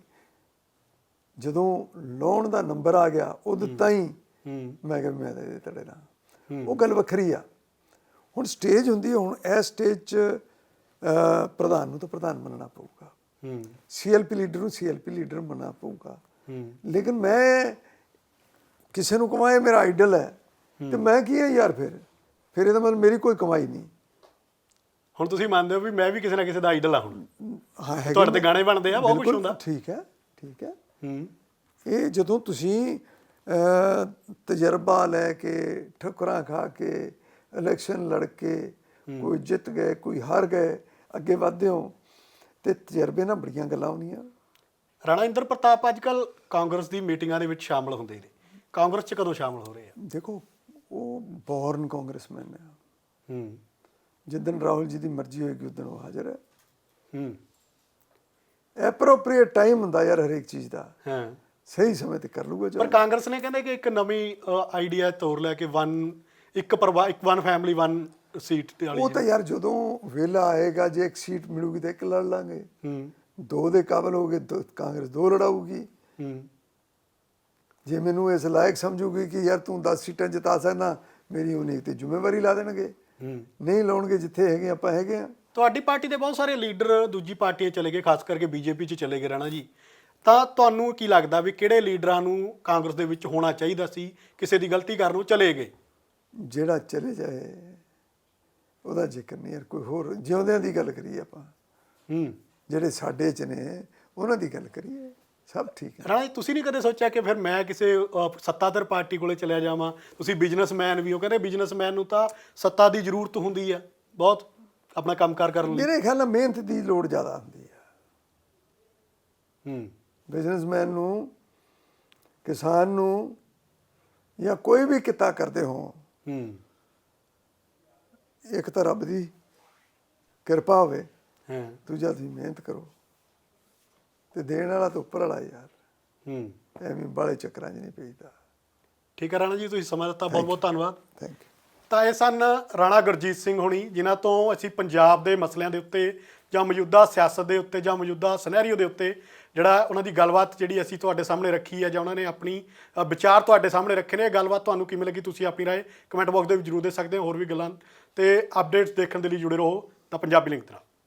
ਜਦੋਂ ਲੋਨ ਦਾ ਨੰਬਰ ਆ ਗਿਆ ਉਦੋਂ ਤਾਈਂ ਮੈਂ ਕਿਹਾ ਮੈਂ ਤਾਂ ਤੜੇ ਨਾ ਉਹ ਗੱਲ ਵੱਖਰੀ ਆ। ਹੁਣ ਸਟੇਜ ਹੁੰਦੀ ਹੁਣ ਇਸ ਸਟੇਜ 'ਚ ਪ੍ਰਧਾਨ ਨੂੰ ਤਾਂ ਪ੍ਰਧਾਨ ਮੰਨਣਾ ਪਊਗਾ। ਹੂੰ। ਸੀਐਲਪੀ ਲੀਡਰ ਨੂੰ ਸੀਐਲਪੀ ਲੀਡਰ ਮੰਨਣਾ ਪਊਗਾ। ਹੂੰ। ਲੇਕਿਨ ਮੈਂ ਕਿਸੇ ਨੂੰ ਕਮਾਏ ਮੇਰਾ ਆਈਡਲ ਹੈ। ਤੇ ਮੈਂ ਕੀ ਹੈ ਯਾਰ ਫਿਰ? ਫਿਰ ਇਹਦਾ ਮਤਲਬ ਮੇਰੀ ਕੋਈ ਕਮਾਈ ਨਹੀਂ। ਹੁਣ ਤੁਸੀਂ ਮੰਨਦੇ ਹੋ ਵੀ ਮੈਂ ਵੀ ਕਿਸੇ ਨਾ ਕਿਸੇ ਦਾ ਆਈਡਲ ਆ ਹੁਣ। ਹਾਂ ਹੈਗੇ ਤੁਹਾਡੇ ਤੇ। ਗਾਣੇ ਬਣਦੇ ਆ ਬਹੁਤ ਕੁਝ ਹੁੰਦਾ। ਠੀਕ ਹੈ ਠੀਕ ਹੈ। ਹੂੰ। ਇਹ ਜਦੋਂ ਤੁਸੀਂ ਤਜਰਬਾ ਲੈ ਕੇ ਠੁਕਰਾਂ ਖਾ ਕੇ ਇਲੈਕਸ਼ਨ ਲੜ ਕੇ ਕੋਈ ਜਿੱਤ ਗਏ ਕੋਈ ਹਾਰ ਗਏ ਅੱਗੇ ਵਧਦੇ ਹੋ ਤੇ ਤਜਰਬੇ ਨਾਲ ਬੜੀਆਂ ਗੱਲਾਂ ਹੁੰਦੀਆਂ ਰਾਣਾ ਇੰਦਰ ਪ੍ਰਤਾਪ ਅੱਜਕੱਲ ਕਾਂਗਰਸ ਦੀ ਮੀਟਿੰਗਾਂ ਦੇ ਵਿੱਚ ਸ਼ਾਮਲ ਹੁੰਦੇ ਨੇ। ਕਾਂਗਰਸ 'ਚ ਕਦੋਂ ਸ਼ਾਮਲ ਹੋ ਰਹੇ ਆ? ਦੇਖੋ ਉਹ ਬੌਰਨ ਕਾਂਗਰਸਮੈਨ ਹੈ ਹੂੰ। ਜਿੱਦਣ ਰਾਹੁਲ ਜੀ ਦੀ ਮਰਜ਼ੀ ਹੋਏਗੀ ਉਦੋਂ ਉਹ ਹਾਜ਼ਰ ਹੈ। ਹੂੰ। ਐਪਰੋਪ੍ਰੀਏਟ ਟਾਈਮ ਹੁੰਦਾ ਯਾਰ ਹਰੇਕ ਚੀਜ਼ ਦਾ। ਹਾਂ। ਸਹੀ ਸਮੇਂ ਤੇ ਕਰ ਲੂਗਾ ਜੋ ਪਰ ਕਾਂਗਰਸ ਨੇ ਕਹਿੰਦੇ ਕਿ ਇੱਕ ਨਵੀਂ ਆਈਡੀਆ ਤੋਰ ਲੈ ਕੇ ਵਨ ਇੱਕ ਪਰਿਵਾਰ ਇੱਕ ਵਨ ਫੈਮਿਲੀ ਵਨ ਸੀਟ ਤੇ ਵਾਲੀ ਉਹ ਤਾਂ ਯਾਰ ਜਦੋਂ ਵੇਲਾ ਆਏਗਾ ਜੇ ਇੱਕ ਸੀਟ ਮਿਲੂਗੀ ਤਾਂ ਇੱਕ ਲੜ ਲਾਂਗੇ। ਹੂੰ। ਦੋ ਦੇ ਕਾਬਲ ਹੋਗੇ ਦੋ ਕਾਂਗਰਸ ਦੋ ਲੜਾਊਗੀ। ਹੂੰ। ਜੇ ਮੈਨੂੰ ਇਸ ਲਾਇਕ ਸਮਝੂਗੀ ਕਿ ਯਾਰ ਤੂੰ 10 ਸੀਟਾਂ ਜਿਤਾ ਸਕਦਾ ਮੇਰੀ ਉਹਨੇ ਤੇ ਜ਼ਿੰਮੇਵਾਰੀ ਲਾ ਦੇਣਗੇ। ਹੂੰ। ਨਹੀਂ ਲਾਉਣਗੇ ਜਿੱਥੇ ਹੈਗੇ ਆਪਾਂ ਹੈਗੇ ਆ। ਤੁਹਾਡੀ ਪਾਰਟੀ ਦੇ ਬਹੁਤ ਸਾਰੇ ਲੀਡਰ ਦੂਜੀ ਪਾਰਟੀਆਂ ਚਲੇ ਗਏ ਖਾਸ ਕਰਕੇ ਬੀਜੇਪੀ 'ਚ ਚਲੇ ਗਏ ਰਾਣਾ ਜੀ। ਤਾਂ ਤੁਹਾਨੂੰ ਕੀ ਲੱਗਦਾ ਵੀ ਕਿਹੜੇ ਲੀਡਰਾਂ ਨੂੰ ਕਾਂਗਰਸ ਦੇ ਵਿੱਚ ਹੋਣਾ ਚਾਹੀਦਾ ਸੀ ਕਿਸੇ ਦੀ ਗਲਤੀ ਕਰਨ ਨੂੰ ਚਲੇ ਗਏ? ਜਿਹੜਾ ਚਲੇ ਜਾਏ ਉਹਦਾ ਜ਼ਿਕਰ ਨਹੀਂ ਯਾਰ ਕੋਈ ਹੋਰ ਜਿਉਂਦਿਆਂ ਦੀ ਗੱਲ ਕਰੀਏ ਆਪਾਂ। ਹੂੰ। ਜਿਹੜੇ ਸਾਡੇ ਚ ਨੇ ਉਹਨਾਂ ਦੀ ਗੱਲ ਕਰੀਏ ਸਭ ਠੀਕ ਹੈ। ਰਾਣਾ ਜੀ ਤੁਸੀਂ ਨਹੀਂ ਕਦੇ ਸੋਚਿਆ ਕਿ ਫਿਰ ਮੈਂ ਕਿਸੇ ਸੱਤਾਧਰ ਪਾਰਟੀ ਕੋਲੇ ਚਲਿਆ ਜਾਵਾਂ? ਤੁਸੀਂ ਬਿਜ਼ਨਸਮੈਨ ਵੀ ਹੋ ਕਹਿੰਦੇ ਬਿਜ਼ਨਸਮੈਨ ਨੂੰ ਤਾਂ ਸੱਤਾ ਦੀ ਜ਼ਰੂਰਤ ਹੁੰਦੀ ਆ ਬਹੁਤ ਆਪਣਾ ਕੰਮਕਾਰ ਕਰਨ ਲਈ। ਮੇਰੇ ਖਿਆਲ ਨਾਲ ਮਿਹਨਤ ਦੀ ਲੋੜ ਜ਼ਿਆਦਾ ਹੁੰਦੀ ਹੈ। ਹੂੰ। ਬਿਜ਼ਨਸਮੈਨ ਨੂੰ ਕਿਸਾਨ ਨੂੰ ਜਾਂ ਕੋਈ ਵੀ ਕਿੱਤਾ ਕਰਦੇ ਹੋ ਹੂੰ। ਇੱਕ ਤਾਂ ਰੱਬ ਦੀ ਕਿਰਪਾ ਹੋਵੇ ਹਾਂ। ਦੂਜਾ ਤੁਸੀਂ ਮਿਹਨਤ ਕਰੋ। ਤੇ ਦੇਣ ਵਾਲਾ ਤਾਂ ਉੱਪਰ ਵਾਲਾ ਯਾਰ। ਹੂੰ। ਐਵੇਂ ਬਾਲੇ ਚੱਕਰਾਂ 'ਚ ਨਹੀਂ ਪਈਦਾ ਠੀਕ ਹੈ ਰਾਣਾ ਜੀ ਤੁਸੀਂ ਸਮਾਂ ਦਿੱਤਾ। ਬਹੁਤ ਬਹੁਤ ਧੰਨਵਾਦ। ਥੈਂਕ ਯੂ ਤਾਂ ਇਹ ਸਨ ਰਾਣਾ ਗੁਰਜੀਤ ਸਿੰਘ ਹੋਣੀ ਜਿਨ੍ਹਾਂ ਤੋਂ ਅਸੀਂ ਪੰਜਾਬ ਦੇ ਮਸਲਿਆਂ ਦੇ ਉੱਤੇ ਜਾਂ ਮੌਜੂਦਾ ਸਿਆਸਤ ਦੇ ਉੱਤੇ ਜਾਂ ਮੌਜੂਦਾ ਸਿਨੈਰੀਓ ਦੇ ਉੱਤੇ ਜਿਹੜਾ ਉਹਨਾਂ ਦੀ ਗੱਲਬਾਤ ਜਿਹੜੀ ਅਸੀਂ ਤੁਹਾਡੇ ਸਾਹਮਣੇ ਰੱਖੀ ਹੈ ਜਾਂ ਉਹਨਾਂ ਨੇ ਆਪਣੀ ਵਿਚਾਰ ਤੁਹਾਡੇ ਸਾਹਮਣੇ ਰੱਖੇ ਨੇ, ਇਹ ਗੱਲਬਾਤ ਤੁਹਾਨੂੰ ਕਿਵੇਂ ਲੱਗੀ? ਤੁਸੀਂ ਆਪਣੀ ਰਾਏ ਕਮੈਂਟ ਬਾਕਸ ਦੇ ਵਿੱਚ ਜ਼ਰੂਰ ਦੇ ਸਕਦੇ ਹੋ, ਹੋਰ ਵੀ ਗੱਲਾਂ ਤੇ ਅਪਡੇਟਸ ਦੇਖਣ ਦੇ ਲਈ ਜੁੜੇ ਰਹੋ ਤਾਂ ਪੰਜਾਬੀ ਲਿੰਕ ਤਰ੍ਹਾਂ